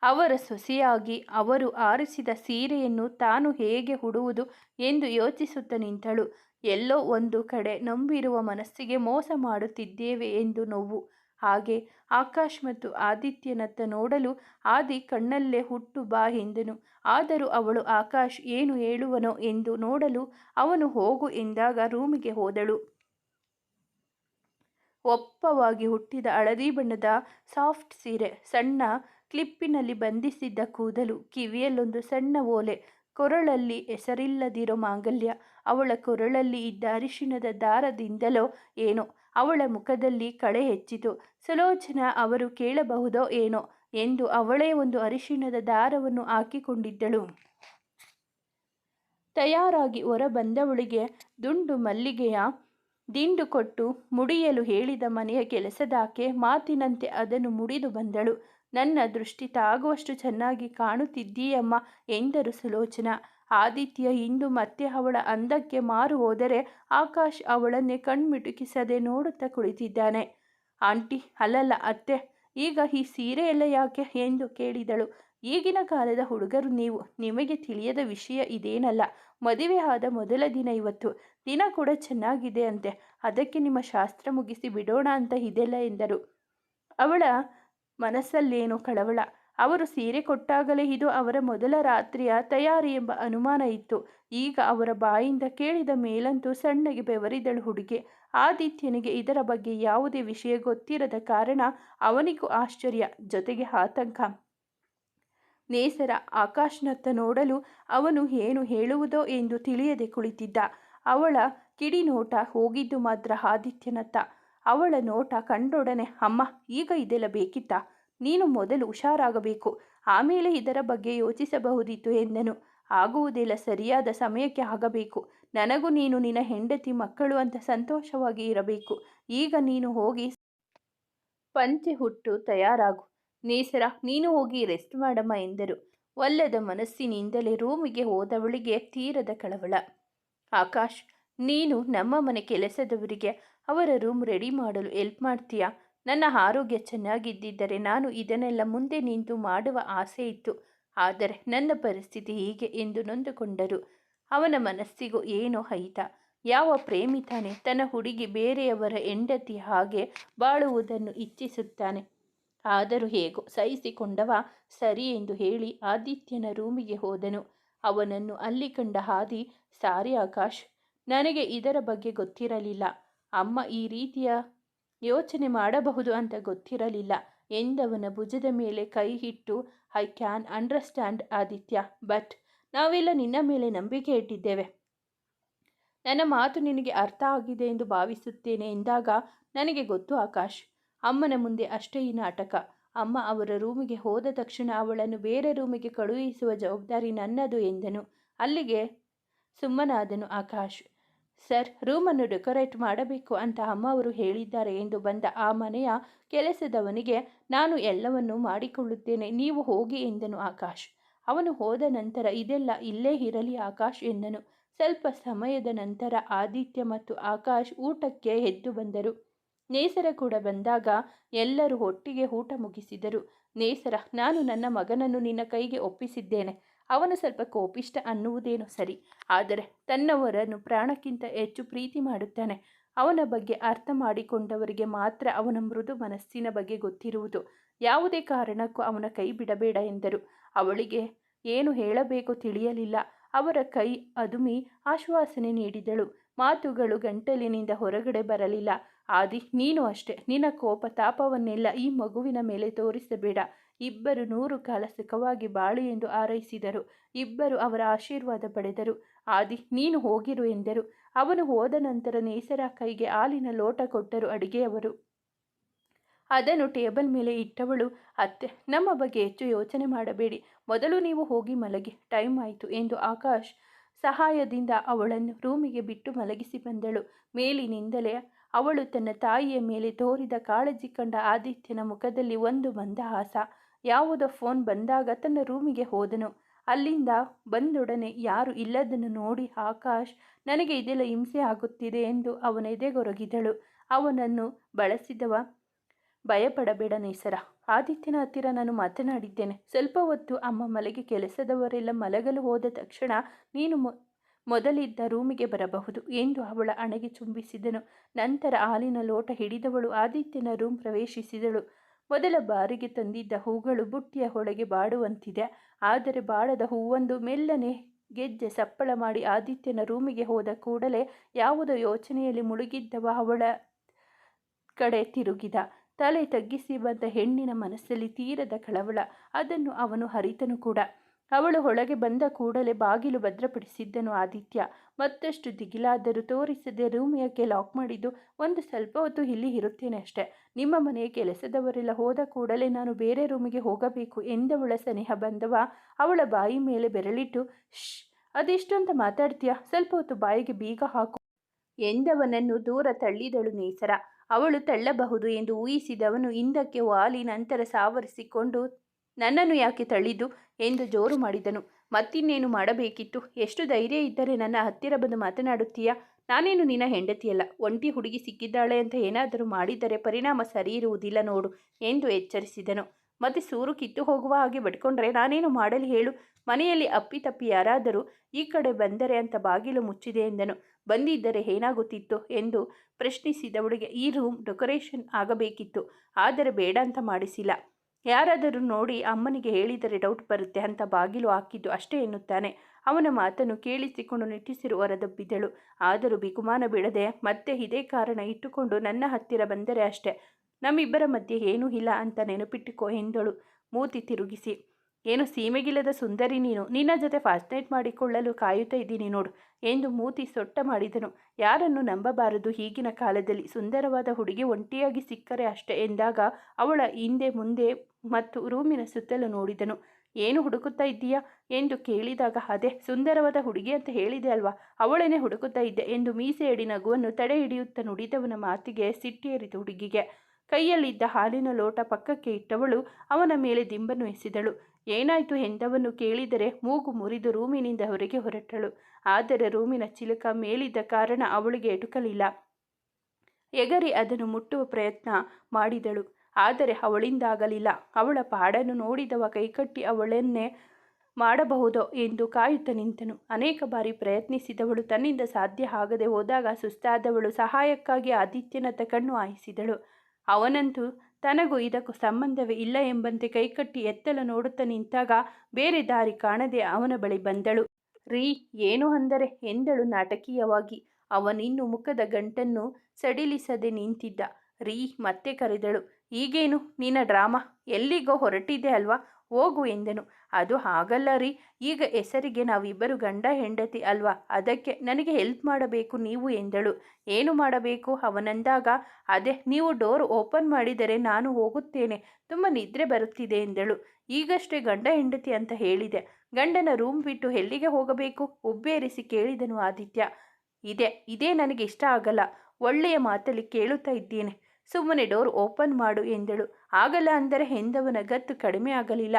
ಅವರ ಸೊಸೆಯಾಗಿ ಅವರು ಆರಿಸಿದ ಸೀರೆಯನ್ನು ತಾನು ಹೇಗೆ ಹುಡುವುದು ಎಂದು ಯೋಚಿಸುತ್ತ ನಿಂತಳು. ಎಲ್ಲೋ ಒಂದು ಕಡೆ ನಂಬಿರುವ ಮನಸ್ಸಿಗೆ ಮೋಸ ಮಾಡುತ್ತಿದ್ದೇವೆ ಎಂದು ನೋವು. ಹಾಗೆ ಆಕಾಶ್ ಮತ್ತು ಆದಿತ್ಯನತ್ತ ನೋಡಲು ಆದಿ ಕಣ್ಣಲ್ಲೇ ಹುಟ್ಟು ಬಾ ಎಂದನು. ಆದರೂ ಅವಳು, ಆಕಾಶ್, ಏನು ಹೇಳುವನೋ ಎಂದು ನೋಡಲು ಅವನು ಹೋಗು ಎಂದಾಗ ರೂಮಿಗೆ ಹೋದಳು. ಒಪ್ಪವಾಗಿ ಹುಟ್ಟಿದ ಹಳದಿ ಬಣ್ಣದ ಸಾಫ್ಟ್ ಸೀರೆ, ಸಣ್ಣ ಕ್ಲಿಪ್ಪಿನಲ್ಲಿ ಬಂಧಿಸಿದ್ದ ಕೂದಲು ಕಿವಿಯಲ್ಲೊಂದು ಸಣ್ಣ ಓಲೆ ಕೊರಳಲ್ಲಿ ಹೆಸರಿಲ್ಲದಿರೋ ಮಾಂಗಲ್ಯ, ಅವಳ ಕೊರಳಲ್ಲಿ ಇದ್ದ ಅರಿಶಿಣದ ದಾರದಿಂದಲೋ ಏನೋ, ಅವಳ ಮುಖದಲ್ಲಿ ಕಳೆ ಹೆಚ್ಚಿತು. ಸುಲೋಚನ ಅವರು ಕೇಳಬಹುದೋ ಏನೋ ಎಂದು ಅವಳೇ ಒಂದು ಅರಿಶಿಣದ ದಾರವನ್ನು ಹಾಕಿಕೊಂಡಿದ್ದಳು. ತಯಾರಾಗಿ ಹೊರ ಬಂದವಳಿಗೆ ದುಂಡು ಮಲ್ಲಿಗೆಯ ದಿಂಡು ಕೊಟ್ಟು ಮುಡಿಯಲು ಹೇಳಿದ ಮನೆಯ ಕೆಲಸದಾಕೆ ಮಾತಿನಂತೆ ಅದನ್ನು ಮುಡಿದು ಬಂದಳು. ನನ್ನ ದೃಷ್ಟಿ ತಾಗುವಷ್ಟು ಚೆನ್ನಾಗಿ ಕಾಣುತ್ತಿದ್ದೀಯಮ್ಮ ಎಂದರು ಸುಲೋಚನ. ಆದಿತ್ಯ ಇಂದು ಮತ್ತೆ ಅವಳ ಅಂದಕ್ಕೆ ಮಾರು ಹೋದರೆ ಆಕಾಶ್ ಅವಳನ್ನೇ ಕಣ್ಮಿಟುಕಿಸದೆ ನೋಡುತ್ತಾ ಕುಳಿತಿದ್ದಾನೆ. ಆಂಟಿ, ಅಲ್ಲಲ್ಲ ಅತ್ತೆ, ಈಗ ಈ ಸೀರೆ ಎಲ್ಲ ಯಾಕೆ? ಎಂದು ಕೇಳಿದಳು. ಈಗಿನ ಕಾಲದ ಹುಡುಗರು ನೀವು, ನಿಮಗೆ ತಿಳಿಯದ ವಿಷಯ ಇದೇನಲ್ಲ. ಮದುವೆ ಆದ ಮೊದಲ ದಿನ ಇವತ್ತು. ದಿನ ಕೂಡ ಚೆನ್ನಾಗಿದೆ ಅಂತೆ. ಅದಕ್ಕೆ ನಿಮ್ಮ ಶಾಸ್ತ್ರ ಮುಗಿಸಿ ಬಿಡೋಣ ಅಂತ ಇದೆಲ್ಲ ಎಂದರು. ಅವಳ ಮನಸ್ಸಲ್ಲೇನೋ ಕಳವಳ. ಅವರು ಸೀರೆ ಕೊಟ್ಟಾಗಲೇ ಇದು ಅವರ ಮೊದಲ ರಾತ್ರಿಯ ತಯಾರಿ ಎಂಬ ಅನುಮಾನ ಇತ್ತು. ಈಗ ಅವರ ಬಾಯಿಂದ ಕೇಳಿದ ಮೇಲಂತೂ ಸಣ್ಣಗೆ ಬೆವರಿದಳು ಹುಡುಗಿ. ಆದಿತ್ಯನಿಗೆ ಇದರ ಬಗ್ಗೆ ಯಾವುದೇ ವಿಷಯ ಗೊತ್ತಿರದ ಕಾರಣ ಅವನಿಗೂ ಆಶ್ಚರ್ಯ. ಜೊತೆಗೆ ಆತಂಕ. ನೇಸರ ಆಕಾಶ್ನತ್ತ ನೋಡಲು ಅವನು ಏನು ಹೇಳುವುದೋ ಎಂದು ತಿಳಿಯದೆ ಕುಳಿತಿದ್ದ. ಅವಳ ಕಿಡಿನೋಟ ಹೋಗಿದ್ದು ಮಾತ್ರ ಆದಿತ್ಯನತ್ತ. ಅವಳ ನೋಟ ಕಂಡೊಡನೆ, ಅಮ್ಮ, ಈಗ ಇದೆಲ್ಲ ಬೇಕಿತ್ತ? ನೀನು ಮೊದಲು ಹುಷಾರಾಗಬೇಕು. ಆಮೇಲೆ ಇದರ ಬಗ್ಗೆ ಯೋಚಿಸಬಹುದಿತ್ತು, ಎಂದನು. ಆಗುವುದಿಲ್ಲ, ಸರಿಯಾದ ಸಮಯಕ್ಕೆ ಆಗಬೇಕು. ನನಗೂ ನೀನು ನಿನ್ನ ಹೆಂಡತಿ ಮಕ್ಕಳು ಅಂತ ಸಂತೋಷವಾಗಿ ಇರಬೇಕು. ಈಗ ನೀನು ಹೋಗಿ ಪಂಚೆ ಹುಟ್ಟು ತಯಾರಾಗು. ನೇಸರ ನೀನು ಹೋಗಿ ರೆಸ್ಟ್ ಮಾಡಮ್ಮ, ಎಂದರು. ಒಲ್ಲದ ಮನಸ್ಸಿನಿಂದಲೇ ರೂಮಿಗೆ ಹೋದವಳಿಗೆ ತೀರದ ಕಳವಳ. ಆಕಾಶ್, ನೀನು ನಮ್ಮ ಮನೆ ಕೆಲಸದವರಿಗೆ ಅವರ ರೂಮ್ ರೆಡಿ ಮಾಡಲು ಎಲ್ಪ್ ಮಾಡ್ತೀಯಾ? ನನ್ನ ಆರೋಗ್ಯ ಚೆನ್ನಾಗಿದ್ದಿದ್ದರೆ ನಾನು ಇದನ್ನೆಲ್ಲ ಮುಂದೆ ನಿಂತು ಮಾಡುವ ಆಸೆ ಇತ್ತು. ಆದರೆ ನನ್ನ ಪರಿಸ್ಥಿತಿ ಹೀಗೆ ಎಂದು ನೊಂದುಕೊಂಡರು. ಅವನ ಮನಸ್ಸಿಗೂ ಏನೋ ಹೈತ ಯಾವ ಪ್ರೇಮಿ ತಾನೆ ತನ್ನ ಹುಡುಗಿ ಬೇರೆಯವರ ಹೆಂಡತಿ ಹಾಗೆ ಬಾಳುವುದನ್ನು ಇಚ್ಛಿಸುತ್ತಾನೆ. ಆದರೂ ಹೇಗೋ ಸಹಿಸಿಕೊಂಡವ ಸರಿ ಎಂದು ಹೇಳಿ ಆದಿತ್ಯನ ರೂಮಿಗೆ ಹೋದನು. ಅವನನ್ನು ಅಲ್ಲಿ ಕಂಡ ಹಾದಿ ಸಾರಿ ಆಕಾಶ್, ನನಗೆ ಇದರ ಬಗ್ಗೆ ಗೊತ್ತಿರಲಿಲ್ಲ. ಅಮ್ಮ ಈ ರೀತಿಯ ಯೋಚನೆ ಮಾಡಬಹುದು ಅಂತ ಗೊತ್ತಿರಲಿಲ್ಲ. ಎಂದವನ ಭುಜದ ಮೇಲೆ ಕೈ ಇಟ್ಟು, I can understand Aditya, but ನಾವೆಲ್ಲ ನಿನ್ನ ಮೇಲೆ ನಂಬಿಕೆ ಇಟ್ಟಿದ್ದೇವೆ. ನನ್ನ ಮಾತು ನಿನಗೆ ಅರ್ಥ ಆಗಿದೆ ಎಂದು ಭಾವಿಸುತ್ತೇನೆ ಎಂದಾಗ ನನಗೆ ಗೊತ್ತು ಆಕಾಶ್. ಅಮ್ಮನ ಮುಂದೆ ಅಷ್ಟೇ ಈ ನಾಟಕ. ಅಮ್ಮ ಅವರ ರೂಮಿಗೆ ಹೋದ ತಕ್ಷಣ ಅವಳನ್ನು ಬೇರೆ ರೂಮಿಗೆ ಕಳುಹಿಸುವ ಜವಾಬ್ದಾರಿ ನನ್ನದು ಎಂದನು. ಅಲ್ಲಿಗೆ ಸುಮ್ಮನಾದನು ಆಕಾಶ್. ಸರ್, ರೂಮನ್ನು ಡೆಕೋರೇಟ್ ಮಾಡಬೇಕು ಅಂತ ಅಮ್ಮ ಅವರು ಹೇಳಿದ್ದಾರೆ ಎಂದು ಬಂದ ಆ ಮನೆಯ ಕೆಲಸದವನಿಗೆ, ನಾನು ಎಲ್ಲವನ್ನೂ ಮಾಡಿಕೊಳ್ಳುತ್ತೇನೆ, ನೀವು ಹೋಗಿ ಎಂದನು ಆಕಾಶ್. ಅವನು ಹೋದ ನಂತರ ಇದೆಲ್ಲ ಇಲ್ಲೇ ಇರಲಿ ಆಕಾಶ್ ಎಂದನು. ಸ್ವಲ್ಪ ಸಮಯದ ನಂತರ ಆದಿತ್ಯ ಮತ್ತು ಆಕಾಶ್ ಊಟಕ್ಕೆ ಎದ್ದು ಬಂದರು. ನೇಸರ ಕೂಡ ಬಂದಾಗ ಎಲ್ಲರೂ ಒಟ್ಟಿಗೆ ಊಟ ಮುಗಿಸಿದರು. ನೇಸರ, ನಾನು ನನ್ನ ಮಗನನ್ನು ನಿನ್ನ ಕೈಗೆ ಒಪ್ಪಿಸಿದ್ದೇನೆ. ಅವನು ಸ್ವಲ್ಪ ಕೋಪಿಷ್ಟ ಅನ್ನುವುದೇನೋ ಸರಿ, ಆದರೆ ತನ್ನವರನ್ನು ಪ್ರಾಣಕ್ಕಿಂತ ಹೆಚ್ಚು ಪ್ರೀತಿ ಮಾಡುತ್ತಾನೆ. ಅವನ ಬಗ್ಗೆ ಅರ್ಥ ಮಾಡಿಕೊಂಡವರಿಗೆ ಮಾತ್ರ ಅವನ ಮೃದು ಮನಸ್ಸಿನ ಬಗ್ಗೆ ಗೊತ್ತಿರುವುದು. ಯಾವುದೇ ಕಾರಣಕ್ಕೂ ಅವನ ಕೈ ಬಿಡಬೇಡ ಎಂದರು. ಅವಳಿಗೆ ಏನು ಹೇಳಬೇಕು ತಿಳಿಯಲಿಲ್ಲ. ಅವರ ಕೈ ಅದುಮಿ ಆಶ್ವಾಸನೆ ನೀಡಿದಳು. ಮಾತುಗಳು ಗಂಟಲಿನಿಂದ ಹೊರಗಡೆ ಬರಲಿಲ್ಲ. ಆದಿ, ನೀನು ಅಷ್ಟೆ. ನಿನ್ನ ಕೋಪ ತಾಪವನ್ನೆಲ್ಲ ಈ ಮಗುವಿನ ಮೇಲೆ ತೋರಿಸಬೇಡ. ಇಬ್ಬರು ನೂರು ಕಾಲ ಸುಖವಾಗಿ ಬಾಳು ಎಂದು ಹಾರೈಸಿದರು. ಇಬ್ಬರು ಅವರ ಆಶೀರ್ವಾದ ಪಡೆದರು. ಆದಿ, ನೀನು ಹೋಗಿರು ಎಂದರು. ಅವನು ಹೋದ ನಂತರ ನೇಸರ ಕೈಗೆ ಹಾಲಿನ ಲೋಟ ಕೊಟ್ಟರು ಅಡಿಗೆಯವರು. ಅದನ್ನು ಟೇಬಲ್ ಮೇಲೆ ಇಟ್ಟವಳು, ಅತ್ತೆ, ನಮ್ಮ ಬಗ್ಗೆ ಹೆಚ್ಚು ಯೋಚನೆ ಮಾಡಬೇಡಿ. ಮೊದಲು ನೀವು ಹೋಗಿ ಮಲಗಿ. ಟೈಮ್ ಆಯಿತು ಎಂದು ಆಕಾಶ್ ಸಹಾಯದಿಂದ ಅವಳನ್ನು ರೂಮಿಗೆ ಬಿಟ್ಟು ಮಲಗಿಸಿ ಬಂದಳು. ಮೇಲಿನಿಂದಲೇ ಅವಳು ತನ್ನ ತಾಯಿಯ ಮೇಲೆ ತೋರಿದ ಕಾಳಜಿ ಕಂಡ ಆದಿತ್ಯನ ಮುಖದಲ್ಲಿ ಒಂದು ಮಂದಹಾಸ. ಯಾವುದೋ ಫೋನ್ ಬಂದಾಗ ತನ್ನ ರೂಮಿಗೆ ಹೋದನು. ಅಲ್ಲಿಂದ ಬಂದೊಡನೆ ಯಾರು ಇಲ್ಲದನ್ನು ನೋಡಿ ಆಕಾಶ್, ನನಗೆ ಇದೆಲ್ಲ ಹಿಂಸೆ ಆಗುತ್ತಿದೆ ಎಂದು ಅವನ ಎದೆಗೊರಗಿದಳು. ಅವನನ್ನು ಬಳಸಿದವ ಭಯಪಡಬೇಡ ನೇಸರ ಆದಿತ್ಯನ ಹತ್ತಿರ ನಾನು ಮಾತನಾಡಿದ್ದೇನೆ. ಸ್ವಲ್ಪ ಹೊತ್ತು ಅಮ್ಮ ಮಲೆಗೆ ಕೆಲಸದವರೆಲ್ಲ ಮಲಗಲು ಹೋದ ತಕ್ಷಣ ನೀನು ಮೊದಲಿದ್ದ ರೂಮಿಗೆ ಬರಬಹುದು ಎಂದು ಅವಳ ಅಣಗೆ ಚುಂಬಿಸಿದನು ನಂತರ ಹಾಲಿನ ಲೋಟ ಹಿಡಿದವಳು ಆದಿತ್ಯನ ರೂಮ್ ಪ್ರವೇಶಿಸಿದಳು. ಮೊದಲ ಬಾರಿಗೆ ತಂದಿದ್ದ ಹೂಗಳು ಬುಟ್ಟಿಯ ಹೊಳೆಗೆ ಬಾಡುವಂತಿದೆ. ಆದರೆ ಬಾಡದ ಹೂವೊಂದು ಮೆಲ್ಲನೆ ಗೆಜ್ಜೆ ಸಪ್ಪಳ ಮಾಡಿ ಆದಿತ್ಯನ ರೂಮಿಗೆ ಹೋದ ಕೂಡಲೇ ಯಾವುದೋ ಯೋಚನೆಯಲ್ಲಿ ಮುಳುಗಿದ್ದವ ಅವಳ ಕಡೆ ತಿರುಗಿದ. ತಲೆ ತಗ್ಗಿಸಿ ಬಂದ ಹೆಣ್ಣಿನ ಮನಸ್ಸಲ್ಲಿ ತೀರದ ಕಳವಳ. ಅದನ್ನು ಅವನು ಹರಿತನು ಕೂಡ. ಅವಳು ಹೊಳಗೆ ಬಂದ ಕೂಡಲೇ ಬಾಗಿಲು ಭದ್ರಪಡಿಸಿದ್ದನು ಆದಿತ್ಯ. ಮತ್ತಷ್ಟು ದಿಗಿಲಾದರೂ ತೋರಿಸದೆ ರೂಮಿಯಕ್ಕೆ ಯಾಕೆ ಲಾಕ್ ಮಾಡಿದ್ದು? ಒಂದು ಸ್ವಲ್ಪ ಹೊತ್ತು ಇಲ್ಲಿ ಇರುತ್ತೇನೆ ಅಷ್ಟೆ. ನಿಮ್ಮ ಮನೆಯ ಕೆಲಸದವರೆಲ್ಲ ಹೋದ ಕೂಡಲೇ ನಾನು ಬೇರೆ ರೂಮಿಗೆ ಹೋಗಬೇಕು ಎಂದವಳ ಸನಿಹ ಬಂದವ? ಅವಳ ಬಾಯಿ ಮೇಲೆ ಬೆರಳಿಟ್ಟು ಶ್ ಅದೆಷ್ಟು ಅಂತ ಮಾತಾಡ್ತೀಯ? ಸ್ವಲ್ಪ ಹೊತ್ತು ಬಾಯಿಗೆ ಬೀಗ ಹಾಕು. ಎಂದವನನ್ನು ದೂರ ತಳ್ಳಿದಳು ನೇಸರ. ಅವಳು ತಳ್ಳಬಹುದು ಎಂದು ಊಹಿಸಿದವನು ಹಿಂದಕ್ಕೆ ವಾಲಿ ನಂತರ ಸಾವರಿಸಿಕೊಂಡು, ನನ್ನನ್ನು ಯಾಕೆ ತಳ್ಳಿದ್ದು? ಎಂದು ಜೋರು ಮಾಡಿದನು. ಮತ್ತಿನ್ನೇನು ಮಾಡಬೇಕಿತ್ತು? ಎಷ್ಟು ಧೈರ್ಯ ಇದ್ದರೆ ನನ್ನ ಹತ್ತಿರ ಬಂದು ಮಾತನಾಡುತ್ತೀಯಾ? ನಾನೇನು ನಿನ್ನ ಹೆಂಡತಿಯಲ್ಲ? ಒಂಟಿ ಹುಡುಗಿ ಸಿಕ್ಕಿದ್ದಾಳೆ ಅಂತ ಏನಾದರೂ ಮಾಡಿದರೆ ಪರಿಣಾಮ ಸರಿ ಇರುವುದಿಲ್ಲ ನೋಡು ಎಂದು ಎಚ್ಚರಿಸಿದನು. ಮತ್ತೆ ಸೂರು ಕಿತ್ತು ಹೋಗುವ ಹಾಗೆ ಬಡ್ಕೊಂಡ್ರೆ ನಾನೇನು ಮಾಡಲಿ ಹೇಳು? ಮನೆಯಲ್ಲಿ ಅಪ್ಪಿತಪ್ಪಿ ಯಾರಾದರೂ ಈ ಕಡೆ ಬಂದರೆ ಅಂತ ಬಾಗಿಲು ಮುಚ್ಚಿದೆ ಎಂದನು. ಬಂದಿದ್ದರೆ ಏನಾಗುತ್ತಿತ್ತು ಎಂದು ಪ್ರಶ್ನಿಸಿದವಳಿಗೆ ಈ ರೂಮ್ ಡೆಕೋರೇಷನ್ ಆಗಬೇಕಿತ್ತು. ಆದರೆ ಬೇಡ ಅಂತ ಮಾಡಿಸಿಲ್ಲ. ಯಾರಾದರೂ ನೋಡಿ ಅಮ್ಮನಿಗೆ ಹೇಳಿದರೆ ಡೌಟ್ ಬರುತ್ತೆ ಅಂತ ಬಾಗಿಲು ಹಾಕಿದ್ದು ಅಷ್ಟೇ ಎನ್ನುತ್ತಾನೆ. ಅವನ ಮಾತನ್ನು ಕೇಳಿಸಿಕೊಂಡು ನಿಟ್ಟಿಸಿರುವ ಹೊರದಬ್ಬಿದಳು ಆದರೂ ಬಿಗುಮಾನ ಬಿಡದೆ ಮತ್ತೆ ಇದೇ ಕಾರಣ ಇಟ್ಟುಕೊಂಡು ನನ್ನ ಹತ್ತಿರ ಬಂದರೆ ಅಷ್ಟೆ. ನಮ್ಮಿಬ್ಬರ ಮಧ್ಯೆ ಏನೂ ಇಲ್ಲ ಅಂತ ನೆನಪಿಟ್ಟುಕೋ ಎಂದಳು. ಮೂತಿ ತಿರುಗಿಸಿ. ಏನು ಸೀಮೆಗಿಲ್ಲದ ಸುಂದರಿ ನೀನು? ನಿನ್ನ ಜೊತೆ ಫಾಸ್ಟ್ನೇಟ್ ನೈಟ್ ಮಾಡಿಕೊಳ್ಳಲು ಕಾಯುತ್ತಾ ಇದ್ದೀನಿ ನೋಡು ಎಂದು ಮೂತಿ ಸೊಟ್ಟ ಮಾಡಿದನು. ಯಾರನ್ನು ನಂಬಬಾರದು ಈಗಿನ ಕಾಲದಲ್ಲಿ. ಸುಂದರವಾದ ಹುಡುಗಿ ಒಂಟಿಯಾಗಿ ಸಿಕ್ಕರೆ ಅಷ್ಟೇ ಎಂದಾಗ ಅವಳ ಹಿಂದೆ ಮುಂದೆ ಮತ್ತು ರೂಮಿನ ಸುತ್ತಲೂ ನೋಡಿದನು. ಏನು ಹುಡುಕುತ್ತಾ ಇದ್ದೀಯಾ? ಎಂದು ಕೇಳಿದಾಗ, ಅದೇ, ಸುಂದರವಾದ ಹುಡುಗಿ ಅಂತ ಹೇಳಿದೆ ಅಲ್ವಾ? ಅವಳೇನೇ ಹುಡುಕುತ್ತಾ ಇದ್ದೆ ಎಂದು ಮೀಸೆಯಡಿ ನಗುವನ್ನು ತಡೆ ಹಿಡಿಯುತ್ತಾ ನುಡಿದವನ ಮಾತಿಗೆ ಸಿಟ್ಟಿಯೇರಿತು ಹುಡುಗಿಗೆ. ಕೈಯಲ್ಲಿದ್ದ ಹಾಲಿನ ಲೋಟ ಪಕ್ಕಕ್ಕೆ ಇಟ್ಟವಳು ಅವನ ಮೇಲೆ ದಿಂಬನ್ನು ಎಸೆದಳು. ಏನಾಯಿತು ಎಂದವನ್ನು ಕೇಳಿದರೆ ಮೂಗು ಮುರಿದು ರೂಮಿನಿಂದ ಹೊರಗೆ ಹೊರಟಳು. ಆದರೆ ರೂಮಿನ ಚಿಲಕ ಮೇಲಿದ್ದ ಕಾರಣ ಅವಳಿಗೆ ಎಟುಕಲಿಲ್ಲ. ಎಗರಿ ಅದನ್ನು ಮುಟ್ಟುವ ಪ್ರಯತ್ನ ಮಾಡಿದಳು. ಆದರೆ ಅವಳಿಂದಾಗಲಿಲ್ಲ. ಅವಳ ಪಾಡನ್ನು ನೋಡಿದವ ಕೈಕಟ್ಟಿ ಅವಳನ್ನೇ ಮಾಡಬಹುದೋ ಎಂದು ಕಾಯುತ್ತ ನಿಂತನು. ಅನೇಕ ಬಾರಿ ಪ್ರಯತ್ನಿಸಿದವಳು ತನ್ನಿಂದ ಸಾಧ್ಯ ಆಗದೆ ಹೋದಾಗ ಸುಸ್ತಾದವಳು ಸಹಾಯಕ್ಕಾಗಿ ಆದಿತ್ಯನ ಕಣ್ಣು ಹಾಯಿಸಿದಳು. ಅವನಂತೂ ತನಗೂ ಇದಕ್ಕೂ ಸಂಬಂಧವೇ ಇಲ್ಲ ಎಂಬಂತೆ ಕೈಕಟ್ಟಿ ಎತ್ತಲು ನೋಡುತ್ತಾ ನಿಂತಾಗ ಬೇರೆ ದಾರಿ ಕಾಣದೆ ಅವನ ಬಳಿ ಬಂದಳು. ರೀ, ಏನು ಅಂದರೆ? ಎಂದಳು ನಾಟಕೀಯವಾಗಿ. ಅವನಿನ್ನು ಮುಖದ ಗಂಟನ್ನು ಸಡಿಲಿಸದೆ ನಿಂತಿದ್ದ. ರೀ, ಮತ್ತೆ ಕರೆದಳು, ಈಗೇನು? ನಿನ್ನ ಡ್ರಾಮಾ? ಎಲ್ಲಿಗೋ ಹೊರಟಿದೆ ಅಲ್ವಾ? ಹೋಗು ಎಂದನು. ಅದು ಹಾಗಲ್ಲ ರೀ. ಈಗ ಹೆಸರಿಗೆ ನಾವಿಬ್ಬರು ಗಂಡ ಹೆಂಡತಿ ಅಲ್ವಾ? ಅದಕ್ಕೆ ನನಗೆ ಹೆಲ್ಪ್ ಮಾಡಬೇಕು ನೀವು ಎಂದಳು. ಏನು ಮಾಡಬೇಕು? ಅವನಂದಾಗ, ಅದೇ ನೀವು ಡೋರ್ ಓಪನ್ ಮಾಡಿದರೆ ನಾನು ಹೋಗುತ್ತೇನೆ. ತುಂಬ ನಿದ್ರೆ ಬರುತ್ತಿದೆ ಎಂದಳು. ಈಗಷ್ಟೇ ಗಂಡ ಹೆಂಡತಿ ಅಂತ ಹೇಳಿದೆ. ಗಂಡನ ರೂಮ್ ಬಿಟ್ಟು ಎಲ್ಲಿಗೆ ಹೋಗಬೇಕು? ಉಬ್ಬೇರಿಸಿ ಕೇಳಿದನು ಆದಿತ್ಯ. ಇದೆ, ಇದೇ ನನಗೆ ಇಷ್ಟ ಆಗಲ್ಲ. ಒಳ್ಳೆಯ ಮಾತಲ್ಲಿ ಕೇಳುತ್ತಾ ಇದ್ದೇನೆ. ಸುಮ್ಮನೆ ಡೋರ್ ಓಪನ್ ಮಾಡು ಎಂದಳು. ಆಗಲ್ಲ ಅಂದರೆ ಹೆಂದವನ ಗತ್ತು ಕಡಿಮೆ ಆಗಲಿಲ್ಲ.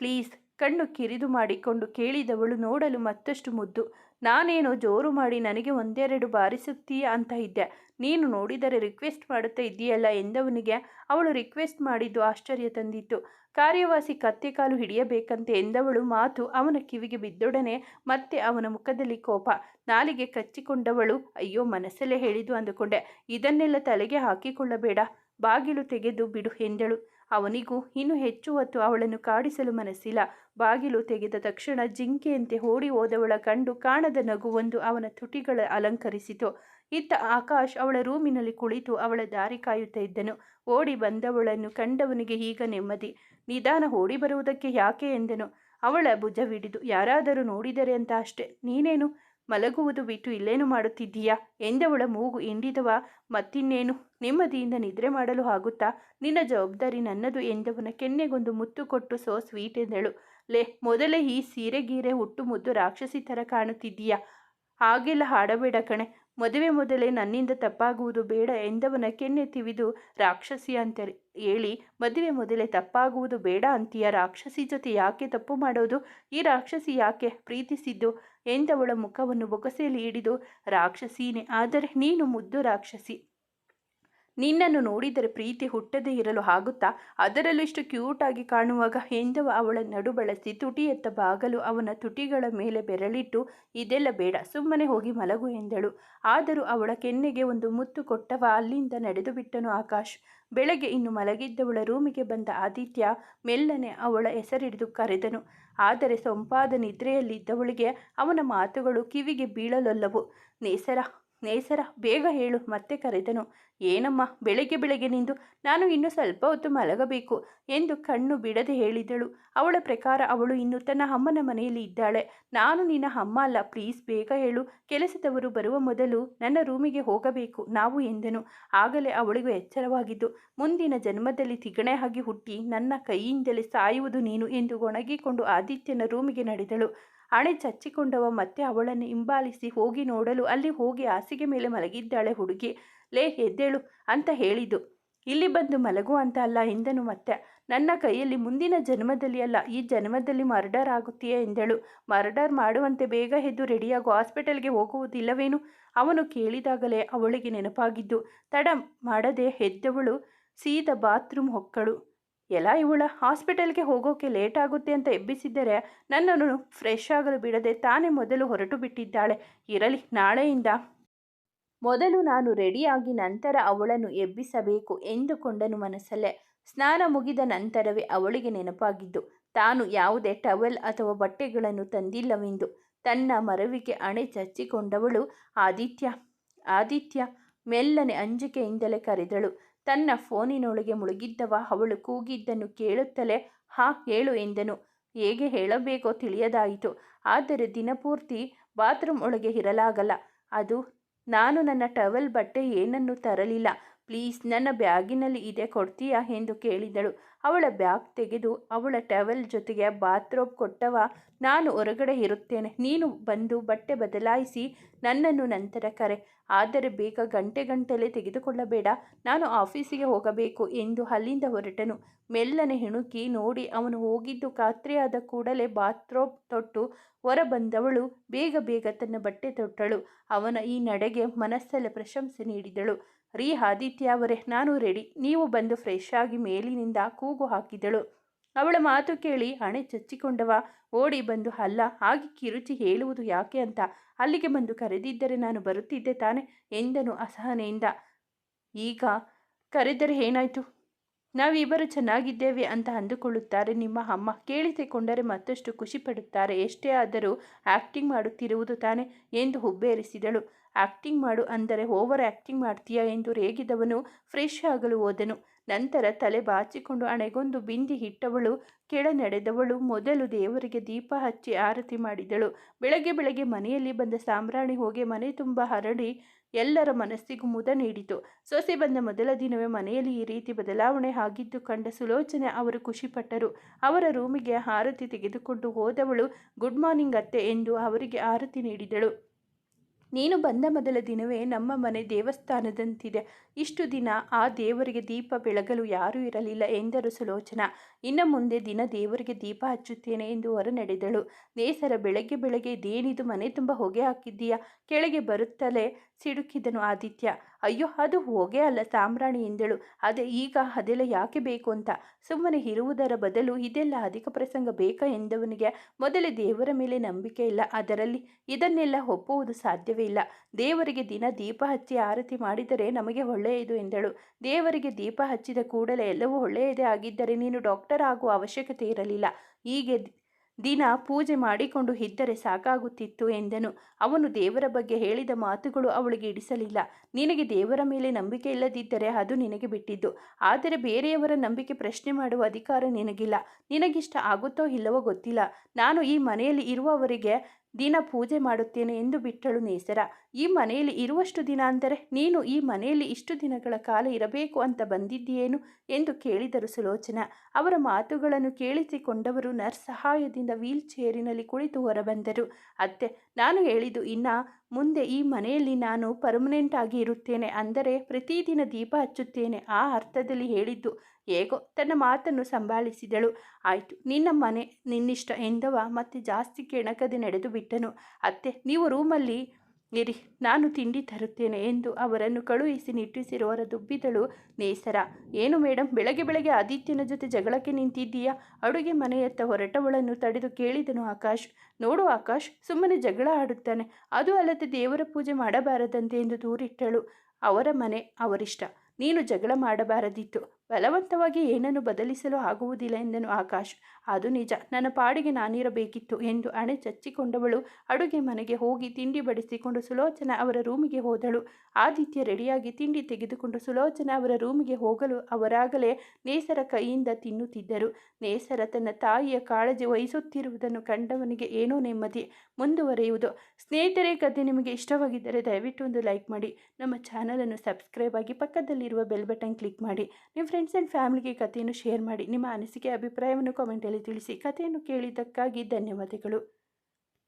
ಪ್ಲೀಸ್ ಕಣ್ಣು ಕಿರಿದು ಮಾಡಿಕೊಂಡು ಕೇಳಿದವಳು ನೋಡಲು ಮತ್ತಷ್ಟು ಮುದ್ದು. ನಾನೇನೋ ಜೋರು ಮಾಡಿ ನನಗೆ ಒಂದೆರಡು ಬಾರಿಸುತ್ತೀಯ ಅಂತ ಇದ್ದೆ. ನೀನು ನೋಡಿದರೆ ರಿಕ್ವೆಸ್ಟ್ ಮಾಡುತ್ತಾ ಇದ್ದೀಯಲ್ಲ ಎಂದವನಿಗೆ ಅವಳು ರಿಕ್ವೆಸ್ಟ್ ಮಾಡಿದ್ದು ಆಶ್ಚರ್ಯ ತಂದಿತ್ತು. ಕಾರ್ಯವಾಸಿ ಕತ್ತೆ ಕಾಲು ಹಿಡಿಯಬೇಕಂತೆ ಎಂದವಳು ಮಾತು ಅವನ ಕಿವಿಗೆ ಬಿದ್ದೊಡನೆ ಮತ್ತೆ ಅವನ ಮುಖದಲ್ಲಿ ಕೋಪ. ನಾಲಿಗೆ ಕಚ್ಚಿಕೊಂಡವಳು, ಅಯ್ಯೋ, ಮನಸ್ಸಲ್ಲೇ ಹೇಳಿದು ಅಂದುಕೊಂಡೆ. ಇದನ್ನೆಲ್ಲ ತಲೆಗೆ ಹಾಕಿಕೊಳ್ಳಬೇಡ. ಬಾಗಿಲು ತೆಗೆದು ಬಿಡು, ಎಂದಳು. ಅವನಿಗೂ ಇನ್ನೂ ಹೆಚ್ಚು ಹೊತ್ತು ಅವಳನ್ನು ಕಾಡಿಸಲು ಮನಸ್ಸಿಲ್ಲ. ಬಾಗಿಲು ತೆಗೆದ ತಕ್ಷಣ ಜಿಂಕೆಯಂತೆ ಓಡಿ ಹೋದವಳ ಕಂಡು ಕಾಣದ ನಗುವೊಂದು ಅವನ ತುಟಿಗಳ ಅಲಂಕರಿಸಿತು. ಇತ್ತ ಆಕಾಶ್ ಅವಳ ರೂಮಿನಲ್ಲಿ ಕುಳಿತು ಅವಳ ದಾರಿ ಕಾಯುತ್ತಾ ಇದ್ದನು. ಓಡಿ ಬಂದವಳನ್ನು ಕಂಡವನಿಗೆ ಈಗ ನೆಮ್ಮದಿ. ನಿಧಾನ ಓಡಿ ಬರುವುದಕ್ಕೆ ಯಾಕೆ ಎಂದನು. ಅವಳ ಭುಜವಿಡಿದು, ಯಾರಾದರೂ ನೋಡಿದರೆ ಅಂತ ಅಷ್ಟೆ. ನೀನೇನು? ಮಲಗುವುದು ಬಿಟ್ಟು ಇಲ್ಲೇನು ಮಾಡುತ್ತಿದ್ದೀಯಾ? ಎಂದವಳ ಮೂಗು ಎಂಡಿದವ ಮತ್ತಿನ್ನೇನು? ನೆಮ್ಮದಿಯಿಂದ ನಿದ್ರೆ ಮಾಡಲು ಆಗುತ್ತಾ? ನಿನ್ನ ಜವಾಬ್ದಾರಿ ನನ್ನದು ಎಂದವನ ಕೆನ್ನೆಗೊಂದು ಮುತ್ತು ಕೊಟ್ಟು ಸೋ ಸ್ವೀಟ್ ಎಂದಳು. ಲೇ, ಮೊದಲೇ ಈ ಸೀರೆ ಗೀರೆ ಹುಟ್ಟು ಮುದ್ದು ರಾಕ್ಷಸಿ ಥರ ಕಾಣುತ್ತಿದ್ದೀಯಾ? ಹಾಗೆಲ್ಲ ಹಾಡಬೇಡ ಕಣೆ. ಮದುವೆ ಮೊದಲೇ ನನ್ನಿಂದ ತಪ್ಪಾಗುವುದು ಬೇಡ ಎಂದವನ ಕೆನ್ನೆ ತಿವಿದು ರಾಕ್ಷಸಿ ಅಂತ ಹೇಳಿ, ಮದುವೆ ಮೊದಲೇ ತಪ್ಪಾಗುವುದು ಬೇಡ ಅಂತೀಯ ರಾಕ್ಷಸಿ ಜೊತೆ ಯಾಕೆ ತಪ್ಪು ಮಾಡೋದು? ಈ ರಾಕ್ಷಸಿ ಯಾಕೆ ಪ್ರೀತಿಸಿದ್ದು? ಎಂದವಳ ಮುಖವನ್ನು ಬೊಗಸೆಯಲ್ಲಿ ಹಿಡಿದು, ರಾಕ್ಷಸೀನೆ, ಆದರೆ ನೀನು ಮುದ್ದು ರಾಕ್ಷಸಿ. ನಿನ್ನನ್ನು ನೋಡಿದರೆ ಪ್ರೀತಿ ಹುಟ್ಟದೇ ಇರಲು ಆಗುತ್ತಾ? ಅದರಲ್ಲೂ ಇಷ್ಟು ಕ್ಯೂಟಾಗಿ ಕಾಣುವಾಗ ಎಂದವ ಅವಳ ನಡು ಬಳಸಿ ತುಟಿಯತ್ತ ಬಾಗಲು ಅವನ ತುಟಿಗಳ ಮೇಲೆ ಬೆರಳಿಟ್ಟು, ಇದೆಲ್ಲ ಬೇಡ, ಸುಮ್ಮನೆ ಹೋಗಿ ಮಲಗು ಎಂದಳು. ಆದರೂ ಅವಳ ಕೆನ್ನೆಗೆ ಒಂದು ಮುತ್ತು ಕೊಟ್ಟವ ಅಲ್ಲಿಂದ ನಡೆದು ಬಿಟ್ಟನು ಆಕಾಶ್. ಬೆಳಗ್ಗೆ ಇನ್ನು ಮಲಗಿದ್ದವಳ ರೂಮಿಗೆ ಬಂದ ಆದಿತ್ಯ, ಮೆಲ್ಲನೆ ಅವಳ ಹೆಸರಿಡಿದು ಕರೆದನು ಆದರೆ ಸೊಂಪಾದ ನಿದ್ರೆಯಲ್ಲಿದ್ದವಳಿಗೆ ಅವನ ಮಾತುಗಳು ಕಿವಿಗೆ ಬೀಳಲೊಲ್ಲವು. ನೇಸರ ನೇಸರ, ಬೇಗ ಹೇಳು, ಮತ್ತೆ ಕರೆದನು. ಏನಮ್ಮ, ಬೆಳಗ್ಗೆ ಬೆಳಗ್ಗೆ ನಿಂದು. ನಾನು ಇನ್ನು ಸ್ವಲ್ಪ ಹೊತ್ತು ಮಲಗಬೇಕು ಎಂದು ಕಣ್ಣು ಬಿಡದೆ ಹೇಳಿದಳು. ಅವಳ ಪ್ರಕಾರ ಅವಳು ಇನ್ನು ತನ್ನ ಅಮ್ಮನ ಮನೆಯಲ್ಲಿ ಇದ್ದಾಳೆ. ನಾನು ನಿನ್ನ ಅಮ್ಮ ಅಲ್ಲ, ಪ್ಲೀಸ್ ಬೇಗ ಹೇಳು. ಕೆಲಸದವರು ಬರುವ ಮೊದಲು ನನ್ನ ರೂಮಿಗೆ ಹೋಗಬೇಕು, ನಾವು ಎಂದನು. ಆಗಲೇ ಅವಳಿಗೂ ಎಚ್ಚರವಾಗಿದ್ದು, ಮುಂದಿನ ಜನ್ಮದಲ್ಲಿ ತಿಗಣೆ ಆಗಿ ಹುಟ್ಟಿ ನನ್ನ ಕೈಯಿಂದಲೇ ಸಾಯುವುದು ನೀನು ಎಂದು ಒಣಗಿಕೊಂಡು ಆದಿತ್ಯನ ರೂಮಿಗೆ ನಡೆದಳು. ಹಣೆ ಚಚ್ಚಿಕೊಂಡವ ಮತ್ತೆ ಅವಳನ್ನು ಹಿಂಬಾಲಿಸಿ ಹೋಗಿ ನೋಡಲು ಅಲ್ಲಿ ಹೋಗಿ ಹಾಸಿಗೆ ಮೇಲೆ ಮಲಗಿದ್ದಾಳೆ ಹುಡುಗಿ. ಲೇ, ಎದ್ದೇಳು ಅಂತ ಹೇಳಿದ್ದು. ಇಲ್ಲಿ ಬಂದು ಮಲಗು ಅಂತ ಅಲ್ಲ ಎಂದನು ಮತ್ತೆ. ನನ್ನ ಕೈಯಲ್ಲಿ ಮುಂದಿನ ಜನ್ಮದಲ್ಲಿ ಅಲ್ಲ, ಈ ಜನ್ಮದಲ್ಲಿ ಮರ್ಡರ್ ಆಗುತ್ತೀಯಾ ಎಂದಳು. ಮರ್ಡರ್ ಮಾಡುವಂತೆ ಬೇಗ ಎದ್ದು ರೆಡಿಯಾಗು, ಹಾಸ್ಪಿಟಲ್ಗೆ ಹೋಗುವುದಿಲ್ಲವೇನು? ಅವನು ಕೇಳಿದಾಗಲೇ ಅವಳಿಗೆ ನೆನಪಾಗಿದ್ದು. ತಡ, ಮಾಡದೆ, ಎದ್ದವಳು. ಸೀದ ಬಾತ್ರೂಮ್ ಹೊಕ್ಕಳು. ಎಲ್ಲ ಇವಳ ಹಾಸ್ಪಿಟಲ್ಗೆ ಹೋಗೋಕೆ ಲೇಟ್ ಆಗುತ್ತೆ ಅಂತ ಎಬ್ಬಿಸಿದ್ದರೆ ನನ್ನನ್ನು ಫ್ರೆಶ್ ಆಗಲು ಬಿಡದೆ ತಾನೇ ಮೊದಲು ಹೊರಟು ಬಿಟ್ಟಿದ್ದಾಳೆ. ಇರಲಿ, ನಾಳೆಯಿಂದ. ಮೊದಲು ನಾನು ರೆಡಿಯಾಗಿ ನಂತರ ಅವಳನ್ನು ಎಬ್ಬಿಸಬೇಕು ಎಂದುಕೊಂಡನು ಮನಸ್ಸಲ್ಲೇ. ಸ್ನಾನ ಮುಗಿದ ನಂತರವೇ ಅವಳಿಗೆ ನೆನಪಾಗಿದ್ದು, ತಾನು ಯಾವುದೇ ಟವೆಲ್ ಅಥವಾ ಬಟ್ಟೆಗಳನ್ನು ತಂದಿಲ್ಲವೆಂದು. ತನ್ನ ಮರವಿಗೆ ಅಣೆ ಚಚ್ಚಿಕೊಂಡವಳು ಆದಿತ್ಯ. ಆದಿತ್ಯ ಮೆಲ್ಲನೆ ಅಂಜಿಕೆಯಿಂದಲೇ ಕರೆದಳು ತನ್ನ ಫೋನಿನೊಳಗೆ ಮುಳುಗಿದ್ದವ, ಅವಳು ಕೂಗಿದ್ದನ್ನು ಕೇಳುತ್ತಲೇ, ಹಾ, ಹೇಳು ಎಂದನು. ಹೇಗೆ ಹೇಳಬೇಕೋ ತಿಳಿಯದಾಯಿತು. ಆದರೆ ದಿನಪೂರ್ತಿ ಬಾತ್ರೂಮ್ ಒಳಗೆ ಇರಲಾಗಲ್ಲ. ಅದು, ನಾನು ನನ್ನ ಟವೆಲ್ ಬಟ್ಟೆ ಏನನ್ನೂ ತರಲಿಲ್ಲ. ಪ್ಲೀಸ್, ನನ್ನ ಬ್ಯಾಗಿನಲ್ಲಿ ಇದೆ, ಕೊಡ್ತೀಯಾ? ಎಂದು ಕೇಳಿದಳು. ಅವಳ ಬ್ಯಾಗ್ ತೆಗೆದು ಅವಳ ಟವೆಲ್ ಜೊತೆಗೆ ಬಾತ್ರೂಮ್ ಕೊಟ್ಟವ, ನಾನು ಹೊರಗಡೆ ಇರುತ್ತೇನೆ. ನೀನು ಬಂದು ಬಟ್ಟೆ ಬದಲಾಯಿಸಿ ನನ್ನನ್ನು ನಂತರ ಕರೆ. ಆದರೆ ಬೇಗ ಗಂಟೆ ಗಂಟೆಲೆ ತೆಗೆದುಕೊಳ್ಳಬೇಡ. ನಾನು ಆಫೀಸಿಗೆ ಹೋಗಬೇಕು ಎಂದು ಅಲ್ಲಿಂದ ಹೊರಟನು. ಮೆಲ್ಲನೆ ಹೆಣುಕಿ ನೋಡಿ ಅವನು ಹೋಗಿದ್ದು ಖಾತ್ರಿಯಾದ ಕೂಡಲೇ ಬಾತ್ರೂಮ್ ತೊಟ್ಟು ಹೊರ ಬಂದವಳು ಬೇಗ ಬೇಗ ತನ್ನ ಬಟ್ಟೆ ತೊಟ್ಟಳು. ಅವನ ಈ ನಡೆಗೆ ಮನಸ್ಸಲ್ಲೇ ಪ್ರಶಂಸೆ ನೀಡಿದಳು. ರೀ ಆದಿತ್ಯ ಅವರೇ, ನಾನು ರೆಡಿ ನೀವು ಬಂದು ಫ್ರೆಶ್ ಆಗಿ ಮೇಲಿನಿಂದ ಕೂಗು ಹಾಕಿದಳು. ಅವಳ ಮಾತು ಕೇಳಿ ಹಣೆ ಚಚ್ಚಿಕೊಂಡವ. ಓಡಿ ಬಂದು, ಅಲ್ಲ ಹಾಗೆ ಕಿರುಚಿ ಹೇಳುವುದು ಯಾಕೆ ಅಂತ. ಅಲ್ಲಿಗೆ ಬಂದು ಕರೆದಿದ್ದರೆ ನಾನು ಬರುತ್ತಿದ್ದೆ ತಾನೆ, ಎಂದನು ಅಸಹನೆಯಿಂದ. ಈಗ ಕರೆದರೆ ಏನಾಯಿತು? ನಾವಿಬ್ಬರು ಚೆನ್ನಾಗಿದ್ದೇವೆ ಅಂತ ಅಂದುಕೊಳ್ಳುತ್ತಾರೆ ನಿಮ್ಮ ಅಮ್ಮ. ಕೇಳಿಸಿಕೊಂಡರೆ ಮತ್ತಷ್ಟು ಖುಷಿ ಪಡುತ್ತಾರೆ. ಎಷ್ಟೇ ಆದರೂ ಆ್ಯಕ್ಟಿಂಗ್ ಮಾಡುತ್ತಿರುವುದು ತಾನೆ, ಎಂದು ಹುಬ್ಬೇರಿಸಿದಳು. ಆ್ಯಕ್ಟಿಂಗ್ ಮಾಡು ಅಂದರೆ ಓವರ್ ಆ್ಯಕ್ಟಿಂಗ್ ಮಾಡ್ತೀಯಾ ಎಂದು ರೇಗಿದವನು ಫ್ರೆಶ್ ಆಗಲು ಹೋದನು. ನಂತರ ತಲೆ ಬಾಚಿಕೊಂಡು ಹಣೆಗೊಂದು ಬಿಂದಿ ಹಿಟ್ಟವಳು ಕೆಳ ನಡೆದವಳು ಮೊದಲು ದೇವರಿಗೆ ದೀಪ ಹಚ್ಚಿ ಆರತಿ ಮಾಡಿದಳು. ಬೆಳಗ್ಗೆ ಬೆಳಗ್ಗೆ ಮನೆಯಲ್ಲಿ ಬಂದ ಸಾಂಬ್ರಾಣಿ ಹೋಗಿ ಮನೆ ತುಂಬ ಹರಡಿ ಎಲ್ಲರ ಮನಸ್ಸಿಗೂ ಮುದ ನೀಡಿತು. ಸೊಸೆ ಬಂದ ಮೊದಲ ದಿನವೇ ಮನೆಯಲ್ಲಿ ಈ ರೀತಿ ಬದಲಾವಣೆ ಆಗಿದ್ದು ಕಂಡ ಸುಲೋಚನೆ ಅವರು ಖುಷಿಪಟ್ಟರು. ಅವರ ರೂಮಿಗೆ ಆರತಿ ತೆಗೆದುಕೊಂಡು ಹೋದವಳು, ಗುಡ್ ಮಾರ್ನಿಂಗ್ ಅತ್ತೆ ಎಂದು ಅವರಿಗೆ ಆರತಿ ನೀಡಿದಳು. ನೀನು ಬಂದ ಮೊದಲ ದಿನವೇ ನಮ್ಮ ಮನೆ ದೇವಸ್ಥಾನದಂತಿದೆ. ಇಷ್ಟು ದಿನ ಆ ದೇವರಿಗೆ ದೀಪ ಬೆಳಗಲು ಯಾರೂ ಇರಲಿಲ್ಲ ಎಂದರು ಸುಲೋಚನಾ. ಇನ್ನು ಮುಂದೆ ದಿನ ದೇವರಿಗೆ ದೀಪ ಹಚ್ಚುತ್ತೇನೆ ಎಂದು ಹೊರ ನಡೆದಳು ನೇಸರ ಬೆಳಗ್ಗೆ ಬೆಳಗ್ಗೆ, ಇದೇನಿದು ಮನೆ ತುಂಬ ಹೊಗೆ ಹಾಕಿದ್ದೀಯಾ? ಕೆಳಗೆ ಬರುತ್ತಲೇ ಸಿಡುಕಿದನು ಆದಿತ್ಯ. ಅಯ್ಯೋ, ಅದು ಹೊಗೆ ಅಲ್ಲ ಸಾಮ್ರಾಣಿ ಎಂದಳು. ಅದೇ, ಈಗ ಅದೆಲ್ಲ ಯಾಕೆ ಬೇಕು ಅಂತ? ಸುಮ್ಮನೆ ಇರುವುದರ ಬದಲು ಇದೆಲ್ಲ ಅಧಿಕ ಪ್ರಸಂಗ ಬೇಕಾ ಎಂದವನಿಗೆ? ಮೊದಲೇ ದೇವರ ಮೇಲೆ ನಂಬಿಕೆ ಇಲ್ಲ. ಅದರಲ್ಲಿ ಇದನ್ನೆಲ್ಲ ಒಪ್ಪುವುದು ಸಾಧ್ಯವೇ ಇಲ್ಲ. ದೇವರಿಗೆ ದಿನ ದೀಪ ಹಚ್ಚಿ ಆರತಿ ಮಾಡಿದರೆ ನಮಗೆ ಒಳ್ಳೆಯದು ಎಂದಳು. ದೇವರಿಗೆ ದೀಪ ಹಚ್ಚಿದ ಕೂಡಲೇ ಎಲ್ಲವೂ ಒಳ್ಳೆಯದೇ ಆಗಿದ್ದರೆ ನೀನು ಡಾಕ್ಟರ್ ಆಗುವ ಅವಶ್ಯಕತೆ ಇರಲಿಲ್ಲ. ಹೀಗೆ ದಿನ ಪೂಜೆ ಮಾಡಿಕೊಂಡು ಇದ್ದರೆ ಸಾಕಾಗುತ್ತಿತ್ತು ಎಂದನು. ಅವನು ದೇವರ ಬಗ್ಗೆ ಹೇಳಿದ ಮಾತುಗಳು ಅವಳಿಗೆ ಇಡಿಸಲಿಲ್ಲ. ನಿನಗೆ ದೇವರ ಮೇಲೆ ನಂಬಿಕೆ ಇಲ್ಲದಿದ್ದರೆ ಅದು ನಿನಗೆ ಬಿಟ್ಟಿದ್ದು. ಆದರೆ ಬೇರೆಯವರ ನಂಬಿಕೆ ಪ್ರಶ್ನೆ ಮಾಡುವ ಅಧಿಕಾರ ನಿನಗಿಲ್ಲ. ನಿನಗಿಷ್ಟ ಆಗುತ್ತೋ ಇಲ್ಲವೋ ಗೊತ್ತಿಲ್ಲ. ನಾನು ಈ ಮನೆಯಲ್ಲಿ ಇರುವವರಿಗೆ ದಿನ ಪೂಜೆ ಮಾಡುತ್ತೇನೆ ಎಂದು ಬಿಟ್ಟಳು ನೇಸರ. ಈ ಮನೆಯಲ್ಲಿ ಇರುವಷ್ಟು ದಿನ ಅಂದರೆ ನೀನು ಈ ಮನೆಯಲ್ಲಿ ಇಷ್ಟು ದಿನಗಳ ಕಾಲ ಇರಬೇಕು ಅಂತ ಬಂದಿದ್ದೀಯೇನು ಎಂದು ಕೇಳಿದರು ಸುಲೋಚನ. ಅವರ ಮಾತುಗಳನ್ನು ಕೇಳಿಸಿಕೊಂಡವರು ನರ್ಸ್ ಸಹಾಯದಿಂದ ವೀಲ್ ಚೇರಿನಲ್ಲಿ ಕುಳಿತು ಹೊರಬಂದರು. ಅತ್ತೆ, ನಾನು ಹೇಳಿದ್ದು ಇನ್ನ ಮುಂದೆ ಈ ಮನೆಯಲ್ಲಿ ನಾನು ಪರ್ಮನೆಂಟ್ ಆಗಿ ಇರುತ್ತೇನೆ ಅಂದರೆ ಪ್ರತಿದಿನ ದೀಪ ಹಚ್ಚುತ್ತೇನೆ ಆ ಅರ್ಥದಲ್ಲಿ ಹೇಳಿದ್ದು. ಹೇಗೋ ತನ್ನ ಮಾತನ್ನು ಸಂಭಾಳಿಸಿದಳು. ಆಯಿತು, ನಿನ್ನ ಮನೆ ನಿನ್ನಿಷ್ಟ ಎಂದವ? ಮತ್ತೆ ಜಾಸ್ತಿ ಕೆಣಕದೆ ನಡೆದು ಬಿಟ್ಟನು? ಅತ್ತೆ, ನೀವು ರೂಮಲ್ಲಿ ಇರಿ, ನಾನು ತಿಂಡಿ ತರುತ್ತೇನೆ ಎಂದು ಅವರನ್ನು ಕಳುಹಿಸಿ ನಿಟ್ಟಿಸಿರುವವರ ದುಬ್ಬಿದಳು ನೇಸರ. ಏನು ಮೇಡಮ್ ಬೆಳಗ್ಗೆ ಬೆಳಗ್ಗೆ ಆದಿತ್ಯನ ಜೊತೆ ಜಗಳಕ್ಕೆ ನಿಂತಿದ್ದೀಯಾ? ಅಡುಗೆ ಮನೆಯತ್ತ ಹೊರಟವಳನ್ನು ತಡೆದು ಕೇಳಿದನು ಆಕಾಶ್. ನೋಡು ಆಕಾಶ್, ಸುಮ್ಮನೆ ಜಗಳ ಆಡುತ್ತಾನೆ. ಅದು ಅಲ್ಲದೆ ದೇವರ ಪೂಜೆ ಮಾಡಬಾರದಂತೆ ಎಂದು ದೂರಿಟ್ಟಳು ಅವರ ಮನೆ ಅವರಿಷ್ಟ. ನೀನು ಜಗಳ ಮಾಡಬಾರದಿತ್ತು. ಬಲವಂತವಾಗಿ ಏನನ್ನು ಬದಲಿಸಲು ಆಗುವುದಿಲ್ಲ ಎಂದನು ಆಕಾಶ್. ಅದು ನಿಜ, ನನ್ನ ಪಾಡಿಗೆ ನಾನಿರಬೇಕಿತ್ತು ಎಂದು ಅಣೆ ಚಚ್ಚಿಕೊಂಡವಳು ಅಡುಗೆ ಮನೆಗೆ ಹೋಗಿ ತಿಂಡಿ ಬಡಿಸಿಕೊಂಡು ಸುಲೋಚನ ಅವರ ರೂಮಿಗೆ ಹೋದಳು. ಆದಿತ್ಯ ರೆಡಿಯಾಗಿ ತಿಂಡಿ ತೆಗೆದುಕೊಂಡು ಸುಲೋಚನ ಅವರ ರೂಮಿಗೆ ಹೋಗಲು ಅವರಾಗಲೇ ನೇಸರ ಕೈಯಿಂದ ತಿನ್ನುತ್ತಿದ್ದರು. ನೇಸರ ತನ್ನ ತಾಯಿಯ ಕಾಳಜಿ ವಹಿಸುತ್ತಿರುವುದನ್ನು ಕಂಡವನಿಗೆ ಏನೋ ನೆಮ್ಮದಿ ಮುಂದುವರೆಯುವುದು. ಸ್ನೇಹಿತರೇ ಕಥೆ ನಿಮಗೆ ಇಷ್ಟವಾಗಿದ್ದರೆ ದಯವಿಟ್ಟು ಒಂದು ಲೈಕ್ ಮಾಡಿ. ನಮ್ಮ ಚಾನಲನ್ನು ಸಬ್ಸ್ಕ್ರೈಬ್ ಆಗಿ ಪಕ್ಕದಲ್ಲಿರುವ ಬೆಲ್ ಬಟನ್ ಕ್ಲಿಕ್ ಮಾಡಿ. ನಿಮ್ಮ ಫ್ರೆಂಡ್ಸ್ ಆ್ಯಂಡ್ ಫ್ಯಾಮಿಲಿಗೆ ಕಥೆಯನ್ನು ಶೇರ್ ಮಾಡಿ ನಿಮ್ಮ ಅನಿಸಿಕೆ ಅಭಿಪ್ರಾಯವನ್ನು ಕಾಮೆಂಟಲ್ಲಿ ತಿಳಿಸಿ. ಕಥೆಯನ್ನು ಕೇಳಿದ್ದಕ್ಕಾಗಿ ಧನ್ಯವಾದಗಳು.